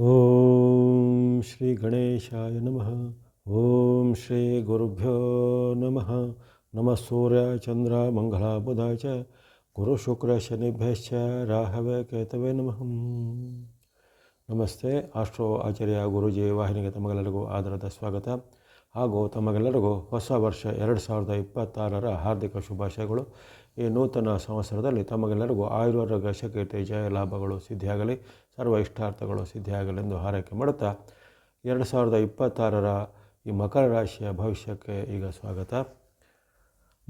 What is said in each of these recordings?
ಓಂ ಶ್ರೀ ಗಣೇಶಾಯ ನಮಃ. ಓಂ ಶ್ರೀ ಗುರುಭ್ಯೋ ನಮಃ. ನಮಃ ಸೂರ್ಯ, ಚಂದ್ರ, ಮಂಗಳ, ಬುಧ ಚ. ಗುರು ಶುಕ್ರ, ಶನಿಭ್ಯಶ್ಚ, ರಾಹವೇ, ಕೇತವೇ ನಮಃ. ನಮಸ್ತೆ. ಆಸ್ಟ್ರೋ ಆಚಾರ್ಯ ಗುರುಜಿ ವಾಹಿನಿಗೆ ತಮಗೆಲ್ಲರಿಗೂ ಆದರದ ಸ್ವಾಗತ. ಹಾಗೂ ತಮಗೆಲ್ಲರಿಗೂ ಹೊಸ ವರ್ಷ ಎರಡು ಸಾವಿರದ ಇಪ್ಪತ್ತಾರರ ಹಾರ್ದಿಕ ಶುಭಾಶಯಗಳು. ಈ ನೂತನ ಸಂವತ್ಸರದಲ್ಲಿ ತಮಗೆಲ್ಲರಿಗೂ ಆಯುರ್ವೇದ ಶಕೀರ್ತಿ ಜಯ ಲಾಭಗಳು ಸಿದ್ಧಿಯಾಗಲಿ, ಸರ್ವ ಇಷ್ಟಾರ್ಥಗಳು ಸಿದ್ಧಿಯಾಗಲಿ ಎಂದು ಹಾರೈಕೆ ಮಾಡುತ್ತಾ, ಎರಡು ಸಾವಿರದ ಇಪ್ಪತ್ತಾರರ ಈ ಮಕರ ರಾಶಿಯ ಭವಿಷ್ಯಕ್ಕೆ ಈಗ ಸ್ವಾಗತ.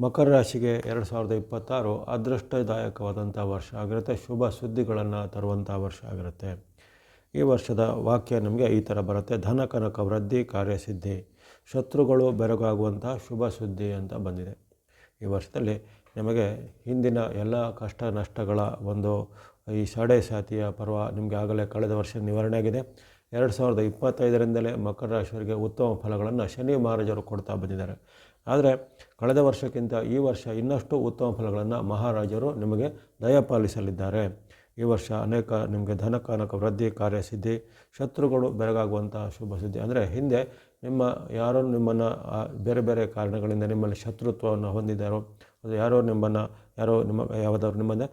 ಮಕರ ರಾಶಿಗೆ ಎರಡು ಸಾವಿರದ ಇಪ್ಪತ್ತಾರು ಅದೃಷ್ಟದಾಯಕವಾದಂಥ ವರ್ಷ ಆಗಿರುತ್ತೆ. ಶುಭ ಸುದ್ದಿಗಳನ್ನು ತರುವಂಥ ವರ್ಷ ಆಗಿರುತ್ತೆ. ಈ ವರ್ಷದ ವಾಕ್ಯ ನಮಗೆ ಈ ಥರ ಬರುತ್ತೆ. ಧನ, ಕನಕ, ವೃದ್ಧಿ, ಕಾರ್ಯಸಿದ್ಧಿ, ಶತ್ರುಗಳು, ಬೆರಗಾಗುವಂಥ ಶುಭ ಸುದ್ದಿ ಅಂತ ಬಂದಿದೆ. ಈ ವರ್ಷದಲ್ಲಿ ನಿಮಗೆ ಹಿಂದಿನ ಎಲ್ಲ ಕಷ್ಟ ನಷ್ಟಗಳ ಒಂದು ಈ ಸಡೆ ಸಾತಿಯ ಪರ್ವ ನಿಮಗೆ ಆಗಲೇ ಕಳೆದ ವರ್ಷ ನಿವಾರಣೆಯಾಗಿದೆ ಎರಡು ಸಾವಿರದ ಇಪ್ಪತ್ತೈದರಿಂದಲೇ ಮಕರ ರಾಶಿಯವರಿಗೆ ಉತ್ತಮ ಫಲಗಳನ್ನು ಶನಿ ಮಹಾರಾಜರು ಕೊಡ್ತಾ ಬಂದಿದ್ದಾರೆ. ಆದರೆ ಕಳೆದ ವರ್ಷಕ್ಕಿಂತ ಈ ವರ್ಷ ಇನ್ನಷ್ಟು ಉತ್ತಮ ಫಲಗಳನ್ನು ಮಹಾರಾಜರು ನಿಮಗೆ ದಯಪಾಲಿಸಲಿದ್ದಾರೆ ಈ ವರ್ಷ ಅನೇಕ ನಿಮಗೆ ಧನಕಾನಕ ವೃದ್ಧಿ ಕಾರ್ಯಸಿದ್ಧಿ, ಶತ್ರುಗಳು ಬೆರಗಾಗುವಂತಹ ಶುಭ ಸುದ್ದಿ. ಅಂದರೆ ಹಿಂದೆ ನಿಮ್ಮ ಯಾರು ನಿಮ್ಮನ್ನು ಬೇರೆ ಬೇರೆ ಕಾರಣಗಳಿಂದ ನಿಮ್ಮಲ್ಲಿ ಶತ್ರುತ್ವವನ್ನು ಹೊಂದಿದ್ದಾರೋ ಅದು ಯಾರೋ ನಿಮ್ಮನ್ನು, ಯಾರೋ ನಿಮ್ಮ, ಯಾವುದಾದ್ರು ನಿಮ್ಮನ್ನು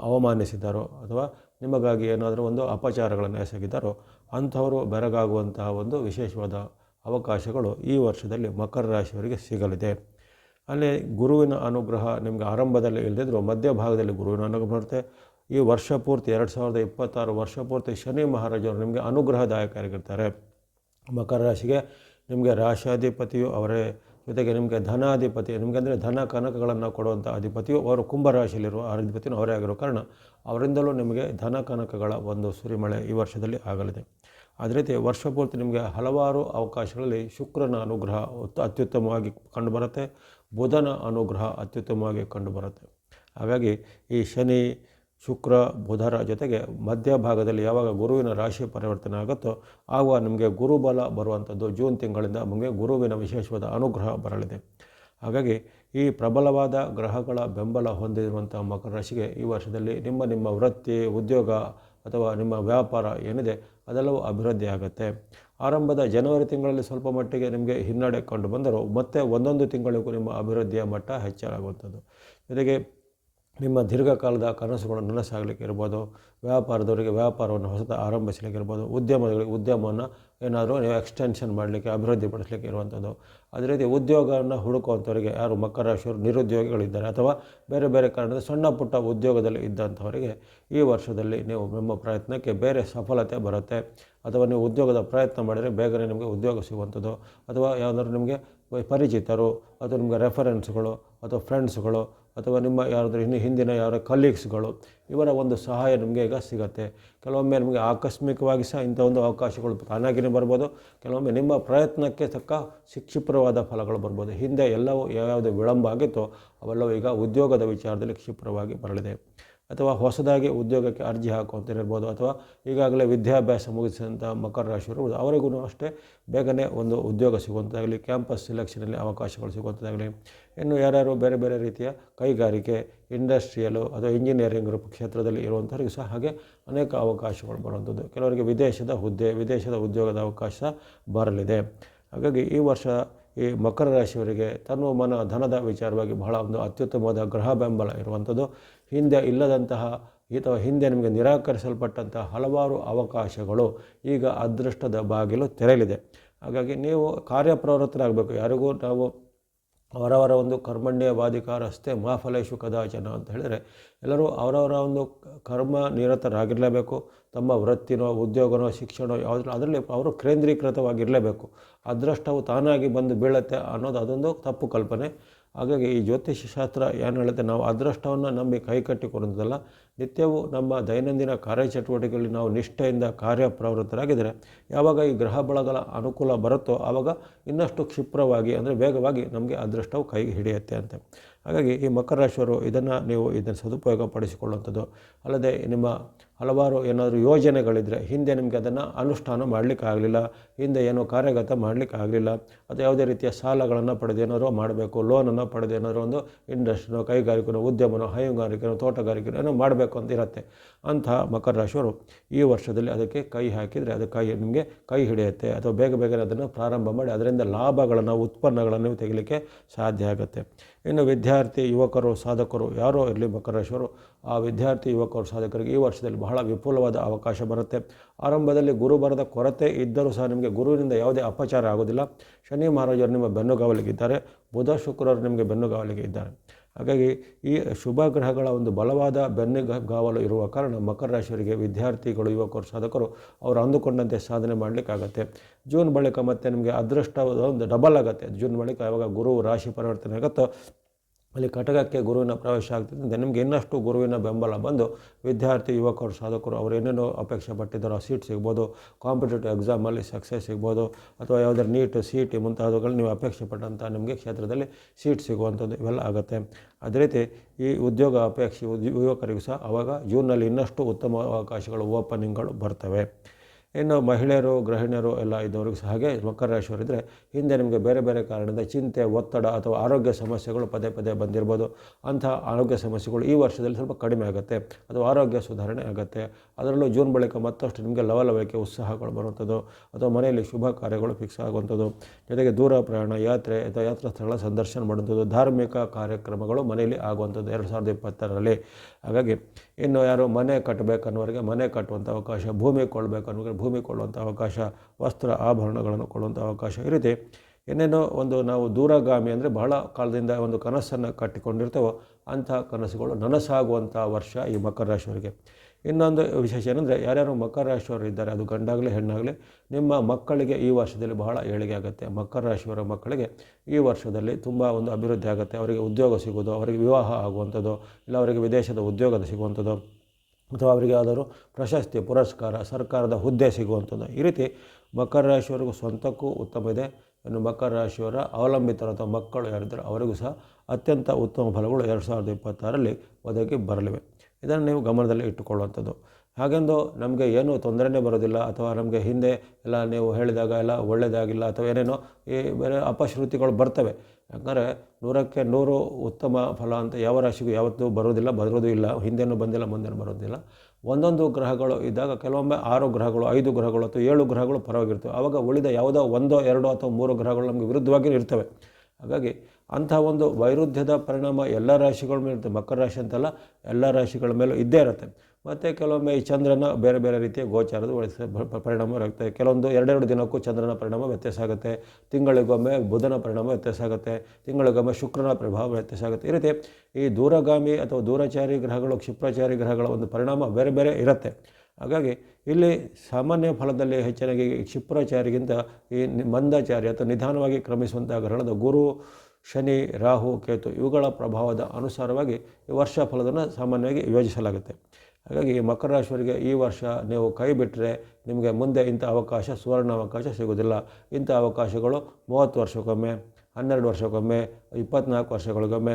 ಅವಮಾನಿಸಿದ್ದಾರೋ ಅಥವಾ ನಿಮಗಾಗಿ ಏನಾದರೂ ಒಂದು ಅಪಚಾರಗಳನ್ನು ಎಸಗಿದ್ದಾರೋ ಅಂಥವರು ಬೆರಗಾಗುವಂತಹ ಒಂದು ವಿಶೇಷವಾದ ಅವಕಾಶಗಳು ಈ ವರ್ಷದಲ್ಲಿ ಮಕರ ರಾಶಿಯವರಿಗೆ ಸಿಗಲಿದೆ. ಅಲ್ಲಿ ಗುರುವಿನ ಅನುಗ್ರಹ ನಿಮಗೆ ಆರಂಭದಲ್ಲಿ ಇಲ್ಲದಿದ್ದರೂ ಮಧ್ಯಭಾಗದಲ್ಲಿ ಗುರುವಿನ ಅನುಗ್ರಹ ಬರುತ್ತೆ. ಈ ವರ್ಷ ಪೂರ್ತಿ ಎರಡು ಸಾವಿರದ ಇಪ್ಪತ್ತಾರು ವರ್ಷ ಪೂರ್ತಿ ಶನಿ ಮಹಾರಾಜರು ನಿಮಗೆ ಅನುಗ್ರಹದಾಯಕರಾಗಿರ್ತಾರೆ. ಮಕರ ರಾಶಿಗೆ ನಿಮಗೆ ರಾಶಾಧಿಪತಿಯು ಅವರೇ ಜೊತೆಗೆ ನಿಮಗೆ ಧನಾಧಿಪತಿ, ನಿಮಗೆ ಅಂದರೆ ಧನ ಕನಕಗಳನ್ನು ಕೊಡುವಂಥ ಅಧಿಪತಿಯು ಅವರು ಕುಂಭರಾಶಿಯಲ್ಲಿರುವ ಅಧಿಪತಿಯೂ ಅವರೇ ಆಗಿರೋ ಕಾರಣ ಅವರಿಂದಲೂ ನಿಮಗೆ ಧನ ಕನಕಗಳ ಒಂದು ಸುರಿಮಳೆ ಈ ವರ್ಷದಲ್ಲಿ ಆಗಲಿದೆ. ಅದೇ ರೀತಿ ವರ್ಷ ಪೂರ್ತಿ ನಿಮಗೆ ಹಲವಾರು ಅವಕಾಶಗಳಲ್ಲಿ ಶುಕ್ರನ ಅನುಗ್ರಹ ಅತ್ಯುತ್ತಮವಾಗಿ ಕಂಡುಬರುತ್ತೆ ಬುಧನ ಅನುಗ್ರಹ ಅತ್ಯುತ್ತಮವಾಗಿ ಕಂಡುಬರುತ್ತೆ ಹಾಗಾಗಿ ಈ ಶನಿ ಶುಕ್ರ, ಬುಧರ ಜೊತೆಗೆ ಮಧ್ಯಭಾಗದಲ್ಲಿ ಯಾವಾಗ ಗುರುವಿನ ರಾಶಿ ಪರಿವರ್ತನೆ ಆಗುತ್ತೋ ಆಗ ನಿಮಗೆ ಗುರುಬಲ ಬರುವಂಥದ್ದು. ಜೂನ್ ತಿಂಗಳಿಂದ ನಿಮಗೆ ಗುರುವಿನ ವಿಶೇಷವಾದ ಅನುಗ್ರಹ ಬರಲಿದೆ. ಹಾಗಾಗಿ ಈ ಪ್ರಬಲವಾದ ಗ್ರಹಗಳ ಬೆಂಬಲ ಹೊಂದಿರುವಂಥ ಮಕರ ರಾಶಿಗೆ ಈ ವರ್ಷದಲ್ಲಿ ನಿಮ್ಮ ನಿಮ್ಮ ವೃತ್ತಿ, ಉದ್ಯೋಗ ಅಥವಾ ನಿಮ್ಮ ವ್ಯಾಪಾರ ಏನಿದೆ ಅದೆಲ್ಲವೂ ಅಭಿವೃದ್ಧಿ ಆಗುತ್ತೆ. ಆರಂಭದ ಜನವರಿ ತಿಂಗಳಲ್ಲಿ ಸ್ವಲ್ಪ ಮಟ್ಟಿಗೆ ನಿಮಗೆ ಹಿನ್ನಡೆ ಕಂಡು ಬಂದರೂ ಮತ್ತೆ ಒಂದೊಂದು ತಿಂಗಳಿಗೂ ನಿಮ್ಮ ಅಭಿವೃದ್ಧಿಯ ಮಟ್ಟ ಹೆಚ್ಚಾಗುವಂಥದ್ದು ಜೊತೆಗೆ ನಿಮ್ಮ ದೀರ್ಘಕಾಲದ ಕನಸುಗಳನ್ನು ನನಸಾಗಲಿಕ್ಕೆ ಇರ್ಬೋದು, ವ್ಯಾಪಾರದವರಿಗೆ ವ್ಯಾಪಾರವನ್ನು ಹೊಸದ ಆರಂಭಿಸಲಿಕ್ಕೆ ಇರ್ಬೋದು ಉದ್ಯಮಗಳಿಗೆ ಉದ್ಯಮವನ್ನು ಏನಾದರೂ ನೀವು ಎಕ್ಸ್ಟೆನ್ಷನ್ ಮಾಡಲಿಕ್ಕೆ, ಅಭಿವೃದ್ಧಿ ಪಡಿಸಲಿಕ್ಕೆ ಇರುವಂಥದ್ದು. ಅದೇ ರೀತಿ ಉದ್ಯೋಗವನ್ನು ಹುಡುಕುವಂಥವರಿಗೆ ಯಾರು ಮಕರ ರಾಶಿಯವರು ನಿರುದ್ಯೋಗಿಗಳಿದ್ದಾರೆ ಅಥವಾ ಬೇರೆ ಬೇರೆ ಕಾರಣದ ಸಣ್ಣ ಪುಟ್ಟ ಉದ್ಯೋಗದಲ್ಲಿ ಇದ್ದಂಥವರಿಗೆ ಈ ವರ್ಷದಲ್ಲಿ ನೀವು ನಿಮ್ಮ ಪ್ರಯತ್ನಕ್ಕೆ ಬೇರೆ ಸಫಲತೆ ಬರುತ್ತೆ. ಅಥವಾ ನೀವು ಉದ್ಯೋಗದ ಪ್ರಯತ್ನ ಮಾಡಿದರೆ ಬೇಗನೆ ನಿಮಗೆ ಉದ್ಯೋಗ ಸಿಗುವಂಥದ್ದು. ಅಥವಾ ಯಾವುದಾದ್ರು ನಿಮಗೆ ಪರಿಚಿತರು, ಅಥವಾ ನಿಮಗೆ ರೆಫರೆನ್ಸ್ಗಳು ಅಥವಾ ಫ್ರೆಂಡ್ಸ್ಗಳು ಅಥವಾ ನಿಮ್ಮ ಯಾರಾದರೂ ಇನ್ನು ಹಿಂದಿನ ಯಾರ ಕಲೀಗ್ಸ್ಗಳು ಇವರ ಒಂದು ಸಹಾಯ ನಿಮಗೆ ಈಗ ಸಿಗುತ್ತೆ. ಕೆಲವೊಮ್ಮೆ ನಿಮಗೆ ಆಕಸ್ಮಿಕವಾಗಿ ಸಹ ಇಂಥ ಒಂದು ಅವಕಾಶಗಳು ತಾನಾಗಿಯೇ ಬರ್ಬೋದು. ಕೆಲವೊಮ್ಮೆ ನಿಮ್ಮ ಪ್ರಯತ್ನಕ್ಕೆ ತಕ್ಕ ಶಿಕ್ಷಿಪ್ರವಾದ ಫಲಗಳು ಬರ್ಬೋದು. ಹಿಂದೆ ಎಲ್ಲವೂ ಯಾವ್ಯಾವುದು ವಿಳಂಬ ಆಗಿತ್ತೋ, ಅವೆಲ್ಲವೂ ಈಗ ಉದ್ಯೋಗದ ವಿಚಾರದಲ್ಲಿ ಕ್ಷಿಪ್ರವಾಗಿ ಬರಲಿದೆ. ಅಥವಾ ಹೊಸದಾಗಿ ಉದ್ಯೋಗಕ್ಕೆ ಅರ್ಜಿ ಹಾಕುವಂತಿರ್ಬೋದು ಅಥವಾ ಈಗಾಗಲೇ ವಿದ್ಯಾಭ್ಯಾಸ ಮುಗಿಸಿದಂಥ ಮಕರ ರಾಶಿಯವರು ಅವರಿಗೂ ಅಷ್ಟೇ ಬೇಗನೆ ಒಂದು ಉದ್ಯೋಗ ಸಿಗುವಂಥದ್ದಾಗಲಿ, ಕ್ಯಾಂಪಸ್ ಸಿಲೆಕ್ಷನಲ್ಲಿ ಅವಕಾಶಗಳು ಸಿಗುವಂಥದ್ದಾಗಲಿ, ಇನ್ನು ಯಾರ್ಯಾರು ಬೇರೆ ಬೇರೆ ರೀತಿಯ ಕೈಗಾರಿಕೆ ಇಂಡಸ್ಟ್ರಿಯಲು ಅಥವಾ ಇಂಜಿನಿಯರಿಂಗ್ ಕ್ಷೇತ್ರದಲ್ಲಿ ಇರುವಂಥವ್ರಿಗೂ ಸಹ ಹಾಗೆ ಅನೇಕ ಅವಕಾಶಗಳು ಬರುವಂಥದ್ದು. ಕೆಲವರಿಗೆ ವಿದೇಶದ ಹುದ್ದೆ, ವಿದೇಶದ ಉದ್ಯೋಗದ ಅವಕಾಶ ಬರಲಿದೆ. ಹಾಗಾಗಿ ಈ ವರ್ಷ ಈ ಮಕರ ರಾಶಿಯವರಿಗೆ ತನ್ನ ಮನ ಧನದ ವಿಚಾರವಾಗಿ ಬಹಳ ಒಂದು ಅತ್ಯುತ್ತಮವಾದ ಗ್ರಹ ಬೆಂಬಲ ಇರುವಂಥದ್ದು. ಹಿಂದೆ ಇಲ್ಲದಂತಹ ಅಥವಾ ಹಿಂದೆ ನಿಮಗೆ ನಿರಾಕರಿಸಲ್ಪಟ್ಟಂತಹ ಹಲವಾರು ಅವಕಾಶಗಳು ಈಗ ಅದೃಷ್ಟದ ಬಾಗಿಲು ತೆರೆಯಲಿದೆ. ಹಾಗಾಗಿ ನೀವು ಕಾರ್ಯಪ್ರವೃತ್ತರಾಗಬೇಕು. ಯಾರಿಗೂ ನಾವು ಅವರವರ ಒಂದು ಕರ್ಮಣ್ಯ ಕರ್ಮಣ್ಯವಾಧಿಕಾರಸ್ಥೆ ಮಾಫಲೇಶು ಕದಾಚನ ಅಂತ ಹೇಳಿದರೆ ಎಲ್ಲರೂ ಅವರವರ ಒಂದು ಕರ್ಮ ನಿರತರಾಗಿರಲೇಬೇಕು. ತಮ್ಮ ವೃತ್ತಿನೋ, ಉದ್ಯೋಗನೋ, ಶಿಕ್ಷಣ, ಯಾವುದ್ರ, ಅದರಲ್ಲಿ ಅವರು ಕೇಂದ್ರೀಕೃತವಾಗಿರಲೇಬೇಕು. ಅದೃಷ್ಟವು ತಾನಾಗಿ ಬಂದು ಬೀಳುತ್ತೆ ಅನ್ನೋದು ಅದೊಂದು ತಪ್ಪು ಕಲ್ಪನೆ. ಹಾಗಾಗಿ ಈ ಜ್ಯೋತಿಷ್ಯ ಶಾಸ್ತ್ರ ಏನು ಹೇಳುತ್ತೆ, ನಾವು ಅದೃಷ್ಟವನ್ನು ನಂಬಿ ಕೈ ಕಟ್ಟಿಕೊಡೋದಲ್ಲ ನಿತ್ಯವೂ ನಮ್ಮ ದೈನಂದಿನ ಕಾರ್ಯಚಟುವಟಿಕೆಗಳಲ್ಲಿ ನಾವು ನಿಷ್ಠೆಯಿಂದ ಕಾರ್ಯಪ್ರವೃತ್ತರಾಗಿದ್ದರೆ, ಯಾವಾಗ ಈ ಗ್ರಹ ಬಳಗಳ ಅನುಕೂಲ ಬರುತ್ತೋ ಆವಾಗ ಇನ್ನಷ್ಟು ಕ್ಷಿಪ್ರವಾಗಿ ಅಂದರೆ ವೇಗವಾಗಿ ನಮಗೆ ಅದೃಷ್ಟವು ಕೈಗೆ ಹಿಡಿಯುತ್ತೆ ಅಂತ. ಹಾಗಾಗಿ ಈ ಮಕರ ರಾಶಿಯವರು ಇದನ್ನು ನೀವು ಇದನ್ನು ಸದುಪಯೋಗ ಪಡಿಸಿಕೊಳ್ಳುವಂಥದ್ದು ಅಲ್ಲದೆ ನಿಮ್ಮ ಹಲವಾರು ಏನಾದರೂ ಯೋಜನೆಗಳಿದ್ದರೆ ಹಿಂದೆ ನಿಮಗೆ ಅದನ್ನು ಅನುಷ್ಠಾನ ಮಾಡಲಿಕ್ಕಾಗಲಿಲ್ಲ ಹಿಂದೆ ಏನೋ ಕಾರ್ಯಗತ ಮಾಡಲಿಕ್ಕಾಗಲಿಲ್ಲ ಅಥವಾ ಯಾವುದೇ ರೀತಿಯ ಸಾಲಗಳನ್ನು ಪಡೆದು ಏನಾದರೂ ಮಾಡಬೇಕು, ಲೋನನ್ನು ಪಡೆದು ಒಂದು ಇಂಡಸ್ಟ್ರಿನೋ, ಕೈಗಾರಿಕೆನೋ, ಉದ್ಯಮನೋ, ಹೈನುಗಾರಿಕೆನೋ, ತೋಟಗಾರಿಕೆನೋ ಏನೋ ಮಾಡಬೇಕು ಅಂತ ಇರುತ್ತೆ. ಅಂತಹ ಮಕರ ರಾಶಿಯವರು ಈ ವರ್ಷದಲ್ಲಿ ಅದಕ್ಕೆ ಕೈ ಹಾಕಿದರೆ ಅದು ಕೈ ನಿಮಗೆ ಕೈ ಹಿಡಿಯುತ್ತೆ ಅಥವಾ ಬೇಗ ಬೇಗನೆ ಅದನ್ನು ಪ್ರಾರಂಭ ಮಾಡಿ ಅದರಿಂದ ಲಾಭಗಳನ್ನು, ಉತ್ಪನ್ನಗಳನ್ನು ತೆಗಿಲಿಕ್ಕೆ ಸಾಧ್ಯ ಆಗುತ್ತೆ. ಇನ್ನು ವಿದ್ಯಾರ್ಥಿ ಯುವಕರು, ಸಾಧಕರು ಯಾರೋ ಇರಲಿ ಬಕರೇಶ್ವರು ಆ ವಿದ್ಯಾರ್ಥಿ ಯುವಕರು, ಸಾಧಕರಿಗೆ ಈ ವರ್ಷದಲ್ಲಿ ಬಹಳ ವಿಪುಲವಾದ ಅವಕಾಶ ಬರುತ್ತೆ. ಆರಂಭದಲ್ಲಿ ಗುರು ಬರದ ಕೊರತೆ ಇದ್ದರೂ ಸಹ ನಿಮಗೆ ಗುರುವಿನಿಂದ ಯಾವುದೇ ಅಪಚಾರ ಆಗೋದಿಲ್ಲ. ಶನಿ ಮಹಾರಾಜರು ನಿಮ್ಮ ಬೆನ್ನುಗಾವಲಿಗಿದ್ದಾರೆ ಬುಧ ಶುಕ್ರರು ನಿಮಗೆ ಬೆನ್ನುಗಾವಲಿಗೆ ಇದ್ದಾರೆ. ಹಾಗಾಗಿ ಈ ಶುಭ ಗ್ರಹಗಳ ಒಂದು ಬಲವಾದ ಬೆನ್ನೆಗಾವಲು ಇರುವ ಕಾರಣ ಮಕರ ರಾಶಿಯವರಿಗೆ ವಿದ್ಯಾರ್ಥಿಗಳು, ಯುವಕರು, ಸಾಧಕರು ಅವರು ಅಂದುಕೊಂಡಂತೆ ಸಾಧನೆ ಮಾಡಲಿಕ್ಕಾಗತ್ತೆ. ಜೂನ್ ಬಳಿಕ ಮತ್ತೆ ನಿಮಗೆ ಅದೃಷ್ಟ ಒಂದು ಡಬಲ್ ಆಗುತ್ತೆ. ಜೂನ್ ಬಳಿಕ ಯಾವಾಗ ಗುರು ರಾಶಿ ಪರಿವರ್ತನೆ ಆಗುತ್ತೋ ಅಲ್ಲಿ ಕಟಕಕ್ಕೆ ಗುರುವಿನ ಪ್ರವೇಶ ಆಗ್ತಿದ್ದಂತೆ ನಿಮಗೆ ಇನ್ನಷ್ಟು ಗುರುವಿನ ಬೆಂಬಲ ಬಂದು ವಿದ್ಯಾರ್ಥಿ, ಯುವಕರು, ಸಾಧಕರು ಅವರು ಏನೇನೋ ಅಪೇಕ್ಷೆ ಪಟ್ಟಿದ್ದಾರೋ ಸೀಟ್ ಸಿಗ್ಬೋದು. ಕಾಂಪಿಟೇಟಿವ್ ಎಕ್ಸಾಮಲ್ಲಿ ಸಕ್ಸಸ್ ಸಿಗ್ಬೋದು. ಅಥವಾ ಯಾವುದಾದ್ರು ನೀಟ್ ಸಿ ಮುಂತಾದವುಗಳು ನೀವು ಅಪೇಕ್ಷೆ ಪಟ್ಟಂಥ ನಿಮಗೆ ಕ್ಷೇತ್ರದಲ್ಲಿ ಸೀಟ್ ಸಿಗುವಂಥದ್ದು ಇವೆಲ್ಲ ಆಗುತ್ತೆ. ಅದೇ ರೀತಿ ಈ ಉದ್ಯೋಗ ಅಪೇಕ್ಷೆ ಯುವಕರಿಗೂ ಸಹ ಆವಾಗ ಜೂನ್ನಲ್ಲಿ ಇನ್ನಷ್ಟು ಉತ್ತಮ ಅವಕಾಶಗಳು ಓಪನಿಂಗ್ಗಳು ಬರ್ತವೆ. ಇನ್ನು ಮಹಿಳೆಯರು, ಗೃಹಿಣಿಯರು ಎಲ್ಲ ಇದ್ದವ್ರಿಗೂ ಸಹ ಹಾಗೆ ಮಕರ ರಾಶಿಯವರಿದ್ದರೆ ಹಿಂದೆ ನಿಮಗೆ ಬೇರೆ ಬೇರೆ ಕಾರಣದಿಂದ ಚಿಂತೆ, ಒತ್ತಡ ಅಥವಾ ಆರೋಗ್ಯ ಸಮಸ್ಯೆಗಳು ಪದೇ ಪದೇ ಬಂದಿರ್ಬೋದು. ಅಂಥ ಆರೋಗ್ಯ ಸಮಸ್ಯೆಗಳು ಈ ವರ್ಷದಲ್ಲಿ ಸ್ವಲ್ಪ ಕಡಿಮೆ ಆಗುತ್ತೆ. ಅಥವಾ ಆರೋಗ್ಯ ಸುಧಾರಣೆ ಆಗುತ್ತೆ. ಅದರಲ್ಲೂ ಜೂನ್ ಬಳಿಕ ಮತ್ತಷ್ಟು ನಿಮಗೆ ಲವಲವಿಕೆ, ಉತ್ಸಾಹಗಳು ಬರುವಂಥದ್ದು ಅಥವಾ ಮನೆಯಲ್ಲಿ ಶುಭ ಕಾರ್ಯಗಳು ಫಿಕ್ಸ್ ಆಗುವಂಥದ್ದು. ಜೊತೆಗೆ ದೂರ ಪ್ರಯಾಣ, ಯಾತ್ರೆ ಅಥವಾ ಯಾತ್ರಾ ಸ್ಥಳ ಸಂದರ್ಶನ ಮಾಡುವಂಥದ್ದು, ಧಾರ್ಮಿಕ ಕಾರ್ಯಕ್ರಮಗಳು ಮನೆಯಲ್ಲಿ ಆಗುವಂಥದ್ದು ಎರಡು ಸಾವಿರದ ಇಪ್ಪತ್ತರಲ್ಲಿ. ಹಾಗಾಗಿ ಇನ್ನು ಯಾರು ಮನೆ ಕಟ್ಟಬೇಕನ್ನೋರಿಗೆ ಮನೆ ಕಟ್ಟುವಂಥ ಅವಕಾಶ, ಭೂಮಿ ಕೊಡಬೇಕನ್ನೋರಿಗೆ ಭೂಮಿ ಕೊಳ್ಳುವಂಥ ಅವಕಾಶ, ವಸ್ತ್ರ ಆಭರಣಗಳನ್ನು ಕೊಳ್ಳುವಂಥ ಅವಕಾಶ ಈ ರೀತಿ ಏನೇನೋ ಒಂದು ನಾವು ದೂರಗಾಮಿ ಅಂದರೆ ಬಹಳ ಕಾಲದಿಂದ ಒಂದು ಕನಸನ್ನು ಕಟ್ಟಿಕೊಂಡಿರ್ತೇವೋ ಅಂಥ ಕನಸುಗಳು ನನಸಾಗುವಂಥ ವರ್ಷ ಈ ಮಕರ ರಾಶಿಯವರಿಗೆ. ಇನ್ನೊಂದು ವಿಶೇಷ ಏನಂದರೆ ಯಾರ್ಯಾರು ಮಕರ ರಾಶಿಯವರು ಇದ್ದಾರೆ, ಅದು ಗಂಡಾಗಲಿ ಹೆಣ್ಣಾಗಲಿ, ನಿಮ್ಮ ಮಕ್ಕಳಿಗೆ ಈ ವರ್ಷದಲ್ಲಿ ಬಹಳ ಏಳಿಗೆ ಆಗುತ್ತೆ. ಮಕರ ರಾಶಿಯವರ ಮಕ್ಕಳಿಗೆ ಈ ವರ್ಷದಲ್ಲಿ ತುಂಬ ಒಂದು ಅಭಿವೃದ್ಧಿ ಆಗುತ್ತೆ. ಅವರಿಗೆ ಉದ್ಯೋಗ ಸಿಗೋದು ಅವರಿಗೆ ವಿವಾಹ ಆಗುವಂಥದ್ದು, ಇಲ್ಲ ಅವರಿಗೆ ವಿದೇಶದ ಉದ್ಯೋಗದ ಸಿಗುವಂಥದ್ದು. ಅಥವಾ ಅವರಿಗೆ ಯಾವ್ದಾದ್ರು ಪ್ರಶಸ್ತಿ ಪುರಸ್ಕಾರ ಸರ್ಕಾರದ ಹುದ್ದೆ ಸಿಗುವಂಥದ್ದು. ಈ ರೀತಿ ಮಕರ ರಾಶಿಯವರಿಗೂ ಸ್ವಂತಕ್ಕೂ ಉತ್ತಮ ಇದೆ. ಇನ್ನು ಮಕರ ರಾಶಿಯವರ ಅವಲಂಬಿತರು ಅಥವಾ ಮಕ್ಕಳು ಯಾರಿದ್ದಾರೆ ಅವರಿಗೂ ಸಹ ಅತ್ಯಂತ ಉತ್ತಮ ಫಲಗಳು ಎರಡು ಸಾವಿರದ ಇಪ್ಪತ್ತಾರಲ್ಲಿ ಒದಗಿ ಬರಲಿವೆ. ಇದನ್ನು ನೀವು ಗಮನದಲ್ಲಿ ಇಟ್ಟುಕೊಳ್ಳುವಂಥದ್ದು. ಹಾಗೆಂದು ನಮಗೆ ಏನೂ ತೊಂದರೆನೇ ಬರೋದಿಲ್ಲ ಅಥವಾ ನಮಗೆ ಹಿಂದೆ ಎಲ್ಲ ನೀವು ಹೇಳಿದಾಗ ಎಲ್ಲ ಒಳ್ಳೆಯದಾಗಿಲ್ಲ ಅಥವಾ ಏನೇನೋ ಈ ಬೇರೆ ಅಪಶ್ರುತಿಗಳು ಬರ್ತವೆ. ಯಾಕಂದರೆ ನೂರಕ್ಕೆ ನೂರು ಉತ್ತಮ ಫಲ ಅಂತ ಯಾವ ರಾಶಿಗೂ ಯಾವತ್ತೂ ಬರೋದಿಲ್ಲ, ಬರೋದು ಇಲ್ಲ, ಹಿಂದೆನೂ ಬಂದಿಲ್ಲ, ಮುಂದೆನೂ ಬರೋದಿಲ್ಲ ಒಂದೊಂದು ಗ್ರಹಗಳು ಇದ್ದಾಗ ಕೆಲವೊಮ್ಮೆ ಆರು ಗ್ರಹಗಳು, ಐದು ಗ್ರಹಗಳು ಅಥವಾ ಏಳು ಗ್ರಹಗಳು ಪರವಾಗಿರ್ತವೆ. ಆವಾಗ ಉಳಿದ ಯಾವುದೋ ಒಂದೋ, ಎರಡೋ ಅಥವಾ ಮೂರು ಗ್ರಹಗಳು ನಮಗೆ ವಿರುದ್ಧವಾಗಿ ಇರ್ತವೆ. ಹಾಗಾಗಿ ಅಂಥ ಒಂದು ವೈರುಧ್ಯದ ಪರಿಣಾಮ ಎಲ್ಲ ರಾಶಿಗಳ ಮೇಲೆ ಇರುತ್ತೆ ಮಕರ ರಾಶಿ ಅಂತಲ್ಲ, ಎಲ್ಲ ರಾಶಿಗಳ ಮೇಲೂ ಇದ್ದೇ ಇರುತ್ತೆ. ಮತ್ತು ಕೆಲವೊಮ್ಮೆ ಈ ಚಂದ್ರನ ಬೇರೆ ಬೇರೆ ರೀತಿಯ ಗೋಚಾರದ ಪರಿಣಾಮ ಇರುತ್ತೆ. ಕೆಲವೊಂದು ಎರಡೆರಡು ದಿನಕ್ಕೂ ಚಂದ್ರನ ಪರಿಣಾಮ ವ್ಯತ್ಯಾಸ ಆಗುತ್ತೆ. ತಿಂಗಳಿಗೊಮ್ಮೆ ಬುಧನ ಪರಿಣಾಮ ವ್ಯತ್ಯಾಸ ಆಗುತ್ತೆ. ತಿಂಗಳಿಗೊಮ್ಮೆ ಶುಕ್ರನ ಪ್ರಭಾವ ವ್ಯತ್ಯಾಸ ಆಗುತ್ತೆ. ಈ ರೀತಿ ಈ ದೂರಗಾಮಿ ಅಥವಾ ದೂರಚಾರಿ ಗ್ರಹಗಳು, ಕ್ಷಿಪ್ರಚಾರಿ ಗ್ರಹಗಳ ಒಂದು ಪರಿಣಾಮ ಬೇರೆ ಬೇರೆ ಇರುತ್ತೆ. ಹಾಗಾಗಿ ಇಲ್ಲಿ ಸಾಮಾನ್ಯ ಫಲದಲ್ಲಿ ಹೆಚ್ಚಿನಾಗಿ ಕ್ಷಿಪ್ರಚಾರಿಗಿಂತ ಈ ಮಂದಚಾರಿ ಅಥವಾ ನಿಧಾನವಾಗಿ ಕ್ರಮಿಸುವಂಥ ಗ್ರಹಣದ ಗುರು, ಶನಿ, ರಾಹು, ಕೇತು ಇವುಗಳ ಪ್ರಭಾವದ ಅನುಸಾರವಾಗಿ ವರ್ಷ ಫಲವನ್ನು ಸಾಮಾನ್ಯವಾಗಿ ಯೋಜಿಸಲಾಗುತ್ತೆ. ಹಾಗಾಗಿ ಮಕರ ರಾಶಿಯವರಿಗೆ ಈ ವರ್ಷ ನೀವು ಕೈ ಬಿಟ್ಟರೆ ನಿಮಗೆ ಮುಂದೆ ಇಂಥ ಅವಕಾಶ, ಸುವರ್ಣ ಅವಕಾಶ ಸಿಗೋದಿಲ್ಲ ಇಂಥ ಅವಕಾಶಗಳು ಮೂವತ್ತು ವರ್ಷಕ್ಕೊಮ್ಮೆ, ಹನ್ನೆರಡು ವರ್ಷಕ್ಕೊಮ್ಮೆ ಇಪ್ಪತ್ತ್ನಾಲ್ಕು ವರ್ಷಗಳಿಗೊಮ್ಮೆ,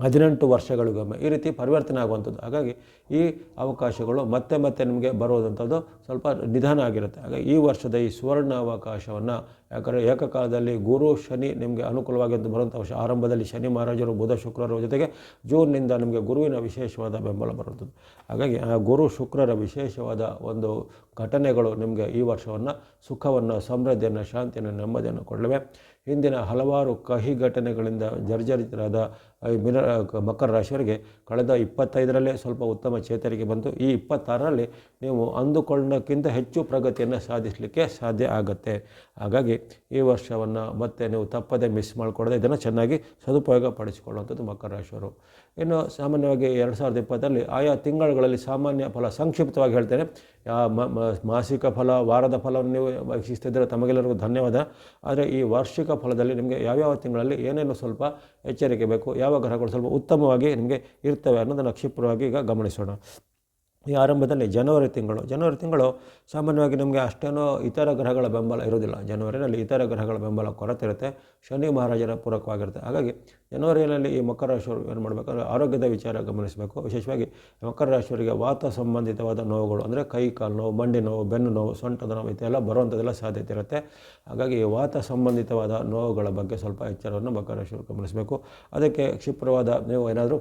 ಹದಿನೆಂಟು ವರ್ಷಗಳಿಗೊಮ್ಮೆ ಈ ರೀತಿ ಪರಿವರ್ತನೆ ಆಗುವಂಥದ್ದು. ಹಾಗಾಗಿ ಈ ಅವಕಾಶಗಳು ಮತ್ತೆ ಮತ್ತೆ ನಿಮಗೆ ಬರುವುದಂಥದ್ದು ಸ್ವಲ್ಪ ನಿಧಾನ ಆಗಿರುತ್ತೆ. ಹಾಗಾಗಿ ಈ ವರ್ಷದ ಈ ಸುವರ್ಣ ಅವಕಾಶವನ್ನು ಯಾಕಂದರೆ ಏಕಕಾಲದಲ್ಲಿ ಗುರು ಶನಿ ನಿಮಗೆ ಅನುಕೂಲವಾಗಿದ್ದು ಬರುವಂಥ ವರ್ಷ ಆರಂಭದಲ್ಲಿ ಶನಿ ಮಹಾರಾಜರು, ಬುಧ ಶುಕ್ರರ ಜೊತೆಗೆ ಜೂನ್ನಿಂದ ನಿಮಗೆ ಗುರುವಿನ ವಿಶೇಷವಾದ ಬೆಂಬಲ ಬರುತ್ತದೆ ಹಾಗಾಗಿ ಆ ಗುರು ಶುಕ್ರರ ವಿಶೇಷವಾದ ಒಂದು ಘಟನೆಗಳು ನಿಮಗೆ ಈ ವರ್ಷವನ್ನು ಸುಖವನ್ನು, ಸಮೃದ್ಧಿಯನ್ನು, ಶಾಂತಿಯನ್ನು, ನೆಮ್ಮದಿಯನ್ನು ಕೊಡಲಿವೆ. ಹಿಂದಿನ ಹಲವಾರು ಕಹಿ ಘಟನೆಗಳಿಂದ ಜರ್ಜರಿತರಾದ ಮಿನ, ಮಕರ ರಾಶಿಯವರಿಗೆ ಕಳೆದ ಇಪ್ಪತ್ತೈದರಲ್ಲೇ ಸ್ವಲ್ಪ ಉತ್ತಮ ಚೇತರಿಕೆ ಬಂತು. ಈ ಇಪ್ಪತ್ತಾರರಲ್ಲಿ ನೀವು ಅಂದುಕೊಳ್ಳೋಕ್ಕಿಂತ ಹೆಚ್ಚು ಪ್ರಗತಿಯನ್ನು ಸಾಧಿಸಲಿಕ್ಕೆ ಸಾಧ್ಯ ಆಗುತ್ತೆ. ಹಾಗಾಗಿ ಈ ವರ್ಷವನ್ನು ಮತ್ತೆ ನೀವು ತಪ್ಪದೆ ಮಿಸ್ ಮಾಡಿಕೊಡದೆ ಇದನ್ನು ಚೆನ್ನಾಗಿ ಸದುಪಯೋಗ ಪಡಿಸಿಕೊಳ್ಳುವಂಥದ್ದು ಮಕರ ರಾಶಿಯವರು ಇನ್ನು ಸಾಮಾನ್ಯವಾಗಿ ಎರಡು ಸಾವಿರದ ಇಪ್ಪತ್ತರಲ್ಲಿ ಆಯಾ ತಿಂಗಳುಗಳಲ್ಲಿ ಸಾಮಾನ್ಯ ಫಲ, ಸಂಕ್ಷಿಪ್ತವಾಗಿ ಹೇಳ್ತೇನೆ. ಮಾಸಿಕ ಫಲ, ವಾರದ ಫಲವನ್ನು ನೀವು ವೀಕ್ಷಿಸ್ತಿದ್ದರೆ ತಮಗೆಲ್ಲರಿಗೂ ಧನ್ಯವಾದ. ಆದರೆ ಈ ವಾರ್ಷಿಕ ಫಲದಲ್ಲಿ ನಿಮಗೆ ಯಾವ್ಯಾವ ತಿಂಗಳಲ್ಲಿ ಏನೇನು ಸ್ವಲ್ಪ ಎಚ್ಚರಿಕೆ ಬೇಕು, ಯಾವ ಗ್ರಹಗಳು ಸ್ವಲ್ಪ ಉತ್ತಮವಾಗಿ ನಿಮಗೆ ಇರ್ತವೆ ಅನ್ನೋದನ್ನು ಕ್ಷಿಪ್ರವಾಗಿ ಈಗ ಗಮನಿಸೋಣ. ಈ ಆರಂಭದಲ್ಲಿ ಜನವರಿ ತಿಂಗಳು ಜನವರಿ ತಿಂಗಳು ಸಾಮಾನ್ಯವಾಗಿ ನಮಗೆ ಅಷ್ಟೇನೋ ಇತರ ಗ್ರಹಗಳ ಬೆಂಬಲ ಇರೋದಿಲ್ಲ ಜನವರಿನಲ್ಲಿ ಇತರ ಗ್ರಹಗಳ ಬೆಂಬಲ ಕೊರತೆ ಇರುತ್ತೆ, ಶನಿ ಮಹಾರಾಜರ ಪೂರಕವಾಗಿರುತ್ತೆ. ಹಾಗಾಗಿ ಜನವರಿಯಲ್ಲಿ ಈ ಮಕರ ರಾಶಿಯವರು ಏನು ಮಾಡಬೇಕಂದ್ರೆ ಆರೋಗ್ಯದ ವಿಚಾರ ಗಮನಿಸಬೇಕು. ವಿಶೇಷವಾಗಿ ಮಕರ ರಾಶಿಯವರಿಗೆ ವಾತ ಸಂಬಂಧಿತವಾದ ನೋವುಗಳು, ಅಂದರೆ ಕೈ, ಕಾಲು ನೋವು, ಮಂಡಿ ನೋವು, ಬೆನ್ನು ನೋವು, ಸೊಂಟದ ನೋವು, ಇದೆಲ್ಲ ಬರುವಂಥದ್ದೆಲ್ಲ ಸಾಧ್ಯತೆ ಇರುತ್ತೆ. ಹಾಗಾಗಿ ವಾತ ಸಂಬಂಧಿತವಾದ ನೋವುಗಳ ಬಗ್ಗೆ ಸ್ವಲ್ಪ ಎಚ್ಚರವನ್ನು ಮಕರ ರಾಶಿಯವರು ಗಮನಿಸಬೇಕು. ಅದಕ್ಕೆ ಕ್ಷಿಪ್ರವಾದ ನೀವು ಏನಾದರೂ